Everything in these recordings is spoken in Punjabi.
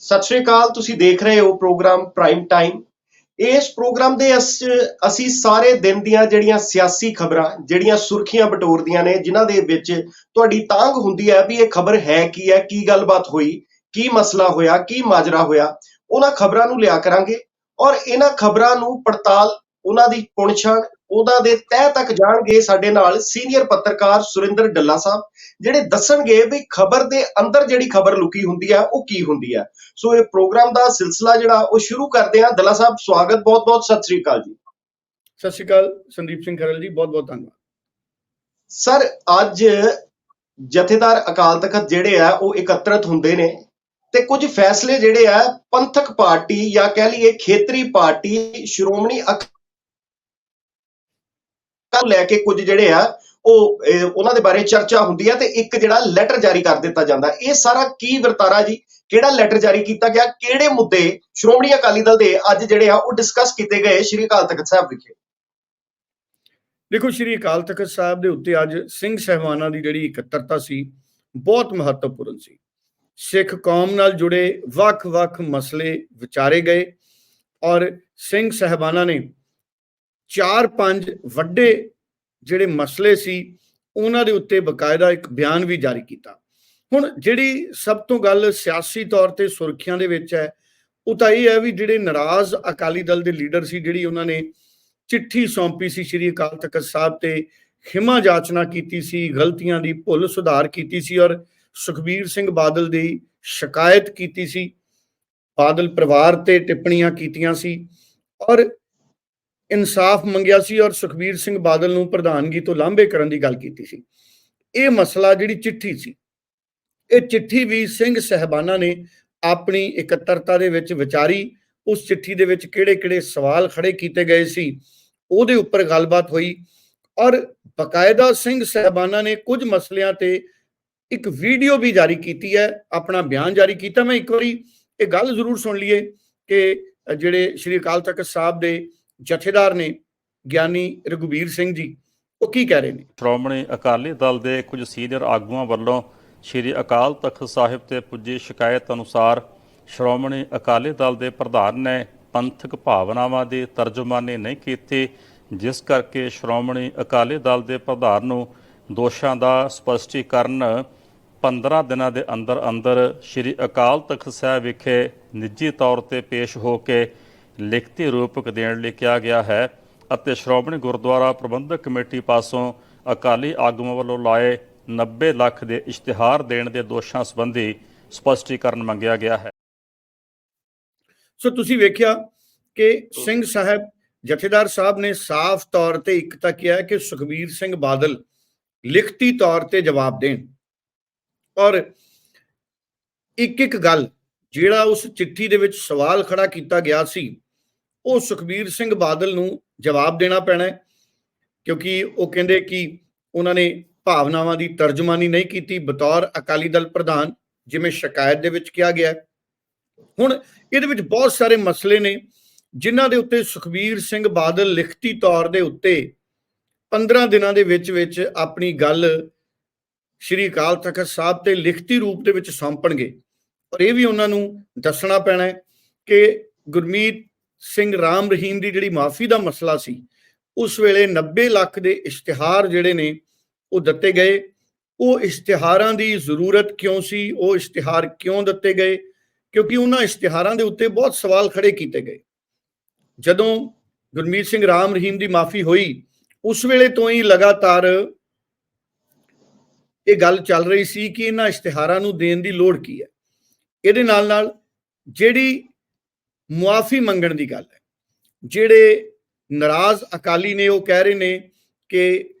ਸਤਿ ਸ਼੍ਰੀ ਅਕਾਲ, ਤੁਸੀਂ ਦੇਖ ਰਹੇ ਹੋ ਪ੍ਰੋਗਰਾਮ ਪ੍ਰਾਈਮ ਟਾਈਮ ਇਸ ਪ੍ਰੋਗਰਾਮ ਦੇ ਅਸੀਂ ਸਾਰੇ ਦਿਨ ਦੀਆਂ ਜਿਹੜੀਆਂ ਸਿਆਸੀ ਖਬਰਾਂ, ਜਿਹੜੀਆਂ ਸੁਰਖੀਆਂ ਬਟੋਰਦੀਆਂ ਨੇ, ਜਿਨ੍ਹਾਂ ਦੇ ਵਿੱਚ ਤੁਹਾਡੀ ਤਾਂਗ ਹੁੰਦੀ ਹੈ ਵੀ ਇਹ ਖਬਰ ਹੈ ਕੀ ਹੈ, ਕੀ ਗੱਲਬਾਤ ਹੋਈ, ਕੀ ਮਸਲਾ ਹੋਇਆ, ਕੀ ਮਾਜਰਾ ਹੋਇਆ, ਉਹਨਾਂ ਖਬਰਾਂ ਨੂੰ ਲਿਆ ਕਰਾਂਗੇ। ਔਰ ਇਹਨਾਂ ਖਬਰਾਂ ਨੂੰ ਪੜਤਾਲ, ਉਹਨਾਂ ਦੀ ਪੁਣਛਾਣ ਉਹਨਾਂ ਦੇ ਤਹਿ ਤੱਕ ਜਾਣਗੇ ਸਾਡੇ ਨਾਲ ਸੀਨੀਅਰ ਪੱਤਰਕਾਰ ਸੁਰਿੰਦਰ ਡੱਲਾ ਸਾਹਿਬ ਜਿਹੜੇ ਦੱਸਣਗੇ ਵੀ ਖਬਰ ਦੇ ਅੰਦਰ ਜਿਹੜੀ ਖਬਰ ਲੁਕੀ ਹੁੰਦੀ ਹੈ ਉਹ ਕੀ ਹੁੰਦੀ ਹੈ ਸੋ ਇਹ ਪ੍ਰੋਗਰਾਮ ਦਾ ਸਿਲਸਿਲਾ ਜਿਹੜਾ ਉਹ ਸ਼ੁਰੂ ਕਰਦੇ ਹਾਂ। ਦਲਾ ਸਾਹਿਬ ਸਵਾਗਤ ਬਹੁਤ ਬਹੁਤ ਸਤਿ ਸ੍ਰੀ ਅਕਾਲ ਜੀ। ਸਤਿ ਸ਼੍ਰੀ ਅਕਾਲ ਸੰਦੀਪ ਸਿੰਘ ਖਰਲ ਜੀ ਬਹੁਤ ਬਹੁਤ ਧੰਨਵਾਦ। ਸਰ ਅੱਜ ਜਥੇਦਾਰ ਅਕਾਲ ਤਖਤ ਜਿਹੜੇ ਆ ਉਹ ਇਕੱਤਰਤ ਹੁੰਦੇ ਨੇ ਤੇ ਕੁਝ ਫੈਸਲੇ ਜਿਹੜੇ ਆ ਪੰਥਕ ਪਾਰਟੀ ਜਾਂ ਕਹਿ ਲਈਏ ਖੇਤਰੀ ਪਾਰਟੀ ਸ਼੍ਰੋਮਣੀ ਅਕਾਲੀ ਲੈ ਕੇ ਕੁਝ ਜਿਹੜੇ ਆ, ਉਹ ਉਹਨਾਂ ਦੇ ਬਾਰੇ ਚਰਚਾ ਹੁੰਦੀ ਹੈ ਤੇ ਇੱਕ ਜਿਹੜਾ ਲੈਟਰ ਜਾਰੀ ਕਰ ਦਿੱਤਾ ਜਾਂਦਾ। ਇਹ ਸਾਰਾ ਕੀ ਵਰਤਾਰਾ ਜੀ? ਕਿਹੜਾ ਲੈਟਰ ਜਾਰੀ ਕੀਤਾ ਗਿਆ? ਕਿਹੜੇ ਮੁੱਦੇ ਸ਼੍ਰੋਮਣੀ ਅਕਾਲੀ ਦਲ ਦੇ ਅੱਜ ਜਿਹੜੇ ਆ, ਉਹ ਡਿਸਕਸ ਕੀਤੇ ਗਏ ਸ਼੍ਰੀ ਅਕਾਲ ਤਖਤ ਸਾਹਿਬ ਵਿਖੇ? ਦੇਖੋ, ਸ਼੍ਰੀ ਅਕਾਲ ਤਖਤ ਸਾਹਿਬ ਦੇ ਉੱਤੇ ਅੱਜ ਸਿੰਘ ਸਹਿਬਾਨਾਂ ਦੀ ਜਿਹੜੀ ਇਕੱਤਰਤਾ ਸੀ, ਬਹੁਤ ਮਹੱਤਵਪੂਰਨ ਸੀ। ਸਿੱਖ ਕੌਮ ਨਾਲ ਜੁੜੇ ਵੱਖ-ਵੱਖ ਮਸਲੇ ਵਿਚਾਰੇ ਗਏ ਔਰ ਸਿੰਘ ਸਹਿਬਾਨਾਂ ਨੇ ਚਾਰ ਪੰਜ ਵੱਡੇ ਜਿਹੜੇ ਮਸਲੇ ਸੀ, ਉਹਨਾਂ ਦੇ ਉੱਤੇ ਬਕਾਇਦਾ ਇੱਕ ਬਿਆਨ ਵੀ ਜਾਰੀ ਕੀਤਾ। ਹੁਣ ਜਿਹੜੀ ਸਭ ਤੋਂ ਗੱਲ ਸਿਆਸੀ ਤੌਰ ਤੇ ਸੁਰਖੀਆਂ ਦੇ ਵਿੱਚ ਹੈ, ਉਹ ਤਾਂ ਇਹ ਹੈ ਵੀ ਜਿਹੜੇ ਨਾਰਾਜ਼ ਅਕਾਲੀ ਦਲ ਦੇ ਲੀਡਰ ਸੀ, ਜਿਹੜੀ ਉਹਨਾਂ ਨੇ ਚਿੱਠੀ ਸੌਂਪੀ ਸੀ ਸ਼੍ਰੀ ਅਕਾਲ ਤਖਤ ਸਾਹਿਬ ਤੇ, ਖਿਮਾ ਜਾਚਨਾ ਕੀਤੀ ਸੀ, ਗਲਤੀਆਂ ਦੀ ਭੁੱਲ ਸੁਧਾਰ ਕੀਤੀ ਸੀ ਔਰ ਸੁਖਬੀਰ ਸਿੰਘ ਬਾਦਲ ਦੀ ਸ਼ਿਕਾਇਤ ਕੀਤੀ ਸੀ। ਬਾਦਲ ਪਰਿਵਾਰ ਤੇ ਟਿੱਪਣੀਆਂ ਕੀਤੀਆਂ ਸੀ ਔਰ ਇਨਸਾਫ ਮੰਗਿਆ ਸੀ ਔਰ ਸੁਖਬੀਰ ਸਿੰਘ ਬਾਦਲ ਨੂੰ ਪ੍ਰਧਾਨਗੀ ਤੋਂ ਲਾਂਭੇ ਕਰਨ ਦੀ ਗੱਲ ਕੀਤੀ ਸੀ। ਇਹ ਮਸਲਾ ਜਿਹੜੀ ਚਿੱਠੀ ਸੀ, ਇਹ ਚਿੱਠੀ ਵੀ ਸਿੰਘ ਸਹਿਬਾਨਾਂ ਨੇ ਆਪਣੀ ਇਕੱਤਰਤਾ ਦੇ ਵਿੱਚ ਵਿਚਾਰੀ, ਉਸ ਚਿੱਠੀ ਦੇ ਵਿੱਚ ਕਿਹੜੇ-ਕਿਹੜੇ ਸਵਾਲ ਖੜੇ ਕੀਤੇ ਗਏ ਸੀ, ਉਹਦੇ ਉੱਪਰ ਗੱਲਬਾਤ ਹੋਈ ਔਰ ਬਕਾਇਦਾ ਸਿੰਘ ਸਹਿਬਾਨਾਂ ਨੇ ਕੁਝ ਮਸਲਿਆਂ ਤੇ ਇੱਕ ਵੀਡੀਓ ਵੀ ਜਾਰੀ ਕੀਤੀ ਹੈ, ਆਪਣਾ ਬਿਆਨ ਜਾਰੀ ਕੀਤਾ। ਮੈਂ ਇੱਕ ਵਾਰੀ ਇਹ ਗੱਲ ਜ਼ਰੂਰ ਸੁਣ ਲਈਏ ਕਿ ਜਿਹੜੇ ਸ਼੍ਰੀ ਅਕਾਲ ਤਖਤ ਸਾਹਿਬ ਦੇ ਜਥੇਦਾਰ ਨੇ ਗਿਆਨੀ ਰਘੁਬੀਰ ਸਿੰਘ ਜੀ, ਉਹ ਕੀ ਕਹਿ ਰਹੇ ਨੇ? ਸ਼੍ਰੋਮਣੀ ਅਕਾਲੀ ਦਲ ਦੇ ਕੁਝ ਸੀਨੀਅਰ ਆਗੂਆਂ ਵੱਲੋਂ ਸ੍ਰੀ ਅਕਾਲ ਤਖਤ ਸਾਹਿਬ ਤੇ ਪੁੱਜੀ ਸ਼ਿਕਾਇਤ ਅਨੁਸਾਰ ਸ਼੍ਰੋਮਣੀ ਅਕਾਲੀ ਦਲ ਦੇ ਪ੍ਰਧਾਨ ਨੇ ਪੰਥਕ ਭਾਵਨਾਵਾਂ ਦੀ ਤਰਜਮਾਨੀ ਨਹੀਂ ਕੀਤੀ, ਜਿਸ ਕਰਕੇ ਸ਼੍ਰੋਮਣੀ ਅਕਾਲੀ ਦਲ ਦੇ ਪ੍ਰਧਾਨ ਨੂੰ ਦੋਸ਼ਾਂ ਦਾ ਸਪਸ਼ਟੀਕਰਨ 15 ਦਿਨਾਂ ਦੇ ਅੰਦਰ ਅੰਦਰ ਸ੍ਰੀ ਅਕਾਲ ਤਖਤ ਸਾਹਿਬ ਵਿਖੇ ਨਿੱਜੀ ਤੌਰ ਤੇ ਪੇਸ਼ ਹੋ ਕੇ ਲਿਖਤੀ ਰੂਪਕ ਦੇਣ ਲਈ ਕਿਹਾ ਗਿਆ ਹੈ ਅਤੇ ਸ਼੍ਰੋਮਣੀ ਗੁਰਦੁਆਰਾ ਪ੍ਰਬੰਧਕ ਕਮੇਟੀ ਪਾਸੋਂ ਅਕਾਲੀ ਆਗੂਆਂ ਵੱਲੋਂ ਲਾਏ 90 ਲੱਖ ਦੇ ਇਸ਼ਤਿਹਾਰ ਦੇਣ ਦੇ ਦੋਸ਼ਾਂ ਸੰਬੰਧੀ ਸਪਸ਼ਟੀਕਰਨ ਮੰਗਿਆ ਗਿਆ ਹੈ। ਸੋ ਤੁਸੀਂ ਵੇਖਿਆ ਕਿ ਸਿੰਘ ਸਾਹਿਬ, ਜਥੇਦਾਰ ਸਾਹਿਬ ਨੇ ਸਾਫ਼ ਤੌਰ ਤੇ ਇੱਕ ਤਾਂ ਕਿਹਾ ਕਿ ਸੁਖਬੀਰ ਸਿੰਘ ਬਾਦਲ ਲਿਖਤੀ ਤੌਰ ਤੇ ਜਵਾਬ ਦੇਣ। ਔਰ ਇੱਕ ਇੱਕ ਗੱਲ ਜਿਹੜਾ ਉਸ ਚਿੱਠੀ ਦੇ ਵਿੱਚ ਸਵਾਲ ਖੜਾ ਕੀਤਾ ਗਿਆ ਸੀ ਉਹ ਸੁਖਬੀਰ ਸਿੰਘ ਬਾਦਲ ਨੂੰ ਜਵਾਬ ਦੇਣਾ ਪੈਣਾ ਕਿਉਂਕਿ ਉਹ ਕਹਿੰਦੇ ਕਿ ਉਹਨਾਂ ਨੇ ਭਾਵਨਾਵਾਂ ਦੀ ਤਰਜਮਾਨੀ ਨਹੀਂ ਕੀਤੀ, ਬਤੌਰ ਅਕਾਲੀ ਦਲ ਪ੍ਰਧਾਨ, ਜਿਵੇਂ ਸ਼ਿਕਾਇਤ ਦੇ ਵਿੱਚ ਕਿਹਾ ਗਿਆ ਹੁਣ ਇਹਦੇ ਵਿੱਚ ਬਹੁਤ ਸਾਰੇ ਮਸਲੇ ਨੇ, ਜਿਨ੍ਹਾਂ ਦੇ ਉੱਤੇ ਸੁਖਬੀਰ ਸਿੰਘ ਬਾਦਲ ਲਿਖਤੀ ਤੌਰ ਦੇ ਉੱਤੇ 15 ਦਿਨਾਂ ਦੇ ਵਿੱਚ ਵਿੱਚ ਆਪਣੀ ਗੱਲ ਸ਼੍ਰੀ ਅਕਾਲ ਤਖਤ ਸਾਹਿਬ ਤੇ ਲਿਖਤੀ ਰੂਪ ਦੇ ਵਿੱਚ ਸੌਂਪਣਗੇ। ਔਰ ਇਹ ਵੀ ਉਹਨਾਂ ਨੂੰ ਦੱਸਣਾ ਪੈਣਾ ਹੈ ਕਿ ਗੁਰਮੀਤ ਸਿੰਘ ਰਾਮ ਰਹੀਮ ਦੀ ਜਿਹੜੀ ਮਾਫੀ ਦਾ ਮਸਲਾ ਸੀ, ਉਸ ਵੇਲੇ 90 ਲੱਖ ਦੇ ਇਸ਼ਤਿਹਾਰ ਜਿਹੜੇ ਨੇ, ਉਹ ਦਿੱਤੇ ਗਏ। ਉਹ ਇਸ਼ਤਿਹਾਰਾਂ ਦੀ ਜ਼ਰੂਰਤ ਕਿਉਂ ਸੀ? ਉਹ ਇਸ਼ਤਿਹਾਰ ਕਿਉਂ ਦਿੱਤੇ ਗਏ? ਕਿਉਂਕਿ ਉਹਨਾਂ ਇਸ਼ਤਿਹਾਰਾਂ ਦੇ ਉੱਤੇ ਬਹੁਤ ਸਵਾਲ ਖੜੇ ਕੀਤੇ ਗਏ। ਜਦੋਂ ਗੁਰਮੀਤ ਸਿੰਘ ਰਾਮ ਰਹੀਮ ਦੀ ਮਾਫੀ ਹੋਈ, ਉਸ ਵੇਲੇ ਤੋਂ ਹੀ ਲਗਾਤਾਰ ਇਹ ਗੱਲ ਚੱਲ ਰਹੀ ਸੀ ਕਿ ਇਹਨਾਂ ਇਸ਼ਤਿਹਾਰਾਂ ਨੂੰ ਦੇਣ ਦੀ ਲੋੜ ਕੀ ਹੈ। ਇਹਦੇ ਨਾਲ ਨਾਲ ਜਿਹੜੀ ਮੁਆਫੀ ਮੰਗਣ ਦੀ ਗੱਲ ਹੈ। ਜਿਹੜੇ ਨਾਰਾਜ਼ ਅਕਾਲੀ ਨੇ, ਉਹ ਕਹਿ ਰਹੇ ਨੇ ਕਿ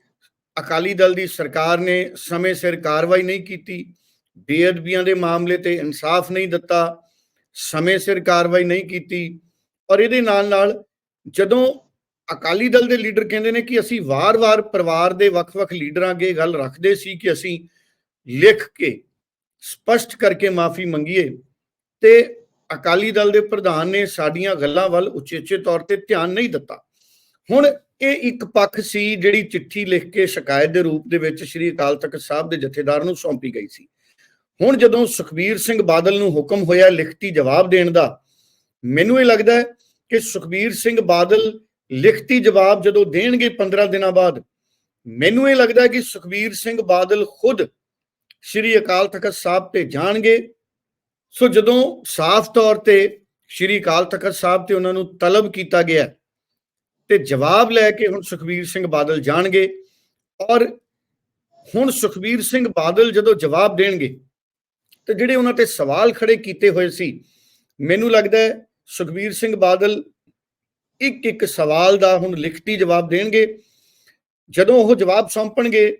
ਅਕਾਲੀ ਦਲ ਦੀ ਸਰਕਾਰ ਨੇ ਸਮੇਂ ਸਿਰ ਕਾਰਵਾਈ ਨਹੀਂ ਕੀਤੀ, ਬੇਅਦਬੀਆਂ ਦੇ ਮਾਮਲੇ ਤੇ ਇਨਸਾਫ ਨਹੀਂ ਦਿੱਤਾ, ਸਮੇਂ ਸਿਰ ਕਾਰਵਾਈ ਨਹੀਂ ਕੀਤੀ ਔਰ ਇਹਦੇ ਨਾਲ ਨਾਲ ਜਦੋਂ ਅਕਾਲੀ ਦਲ ਦੇ ਲੀਡਰ ਕਹਿੰਦੇ ਨੇ ਕਿ ਅਸੀਂ ਵਾਰ-ਵਾਰ ਪਰਿਵਾਰ ਦੇ ਵੱਖ-ਵੱਖ ਲੀਡਰਾਂ ਅੱਗੇ ਗੱਲ ਰੱਖਦੇ ਸੀ ਕਿ ਅਸੀਂ ਲਿਖ ਕੇ, ਸਪਸ਼ਟ ਕਰਕੇ ਮਾਫੀ ਮੰਗੀਏ ਤੇ ਅਕਾਲੀ ਦਲ ਦੇ ਪ੍ਰਧਾਨ ਨੇ ਸਾਡੀਆਂ ਗੱਲਾਂ ਵੱਲ ਉਚੇਚੇ ਤੌਰ ਤੇ ਧਿਆਨ ਨਹੀਂ ਦਿੱਤਾ। ਹੁਣ ਇਹ ਇੱਕ ਪੱਖ ਸੀ ਜਿਹੜੀ ਚਿੱਠੀ ਲਿਖ ਕੇ ਸ਼ਿਕਾਇਤ ਦੇ ਰੂਪ ਦੇ ਵਿੱਚ ਸ੍ਰੀ ਅਕਾਲ ਤਖਤ ਸਾਹਿਬ ਦੇ ਜਥੇਦਾਰ ਨੂੰ ਸੌਂਪੀ ਗਈ ਸੀ। ਹੁਣ ਜਦੋਂ ਸੁਖਬੀਰ ਸਿੰਘ ਬਾਦਲ ਨੂੰ ਹੁਕਮ ਹੋਇਆ ਲਿਖਤੀ ਜਵਾਬ ਦੇਣ ਦਾ, ਮੈਨੂੰ ਇਹ ਲੱਗਦਾ ਕਿ ਸੁਖਬੀਰ ਸਿੰਘ ਬਾਦਲ ਲਿਖਤੀ ਜਵਾਬ ਜਦੋਂ ਦੇਣਗੇ 15 ਦਿਨਾਂ ਬਾਅਦ, ਮੈਨੂੰ ਇਹ ਲੱਗਦਾ ਕਿ ਸੁਖਬੀਰ ਸਿੰਘ ਬਾਦਲ ਖੁਦ ਸ਼੍ਰੀ ਅਕਾਲ ਤਖਤ ਸਾਹਿਬ ਤੇ ਜਾਣਗੇ ਸੋ ਜਦੋਂ ਸਾਫ਼ ਤੌਰ ਤੇ ਸ਼੍ਰੀ ਅਕਾਲ ਤਖਤ ਸਾਹਿਬ ਤੇ ਉਹਨਾਂ ਨੂੰ ਤਲਬ ਕੀਤਾ ਗਿਆ ਤੇ ਜਵਾਬ ਲੈ ਕੇ ਹੁਣ ਸੁਖਬੀਰ ਸਿੰਘ ਬਾਦਲ ਜਾਣਗੇ ਔਰ ਹੁਣ ਸੁਖਬੀਰ ਸਿੰਘ ਬਾਦਲ ਜਦੋਂ ਜਵਾਬ ਦੇਣਗੇ ਤੇ ਜਿਹੜੇ ਉਹਨਾਂ ਤੇ ਸਵਾਲ ਖੜੇ ਕੀਤੇ ਹੋਏ ਸੀ, ਮੈਨੂੰ ਲੱਗਦਾ ਹੈ ਸੁਖਬੀਰ ਸਿੰਘ ਬਾਦਲ ਇੱਕ ਇੱਕ ਸਵਾਲ ਦਾ ਹੁਣ ਲਿਖਤੀ ਜਵਾਬ ਦੇਣਗੇ। ਜਦੋਂ ਉਹ ਜਵਾਬ ਸੌਂਪਣਗੇ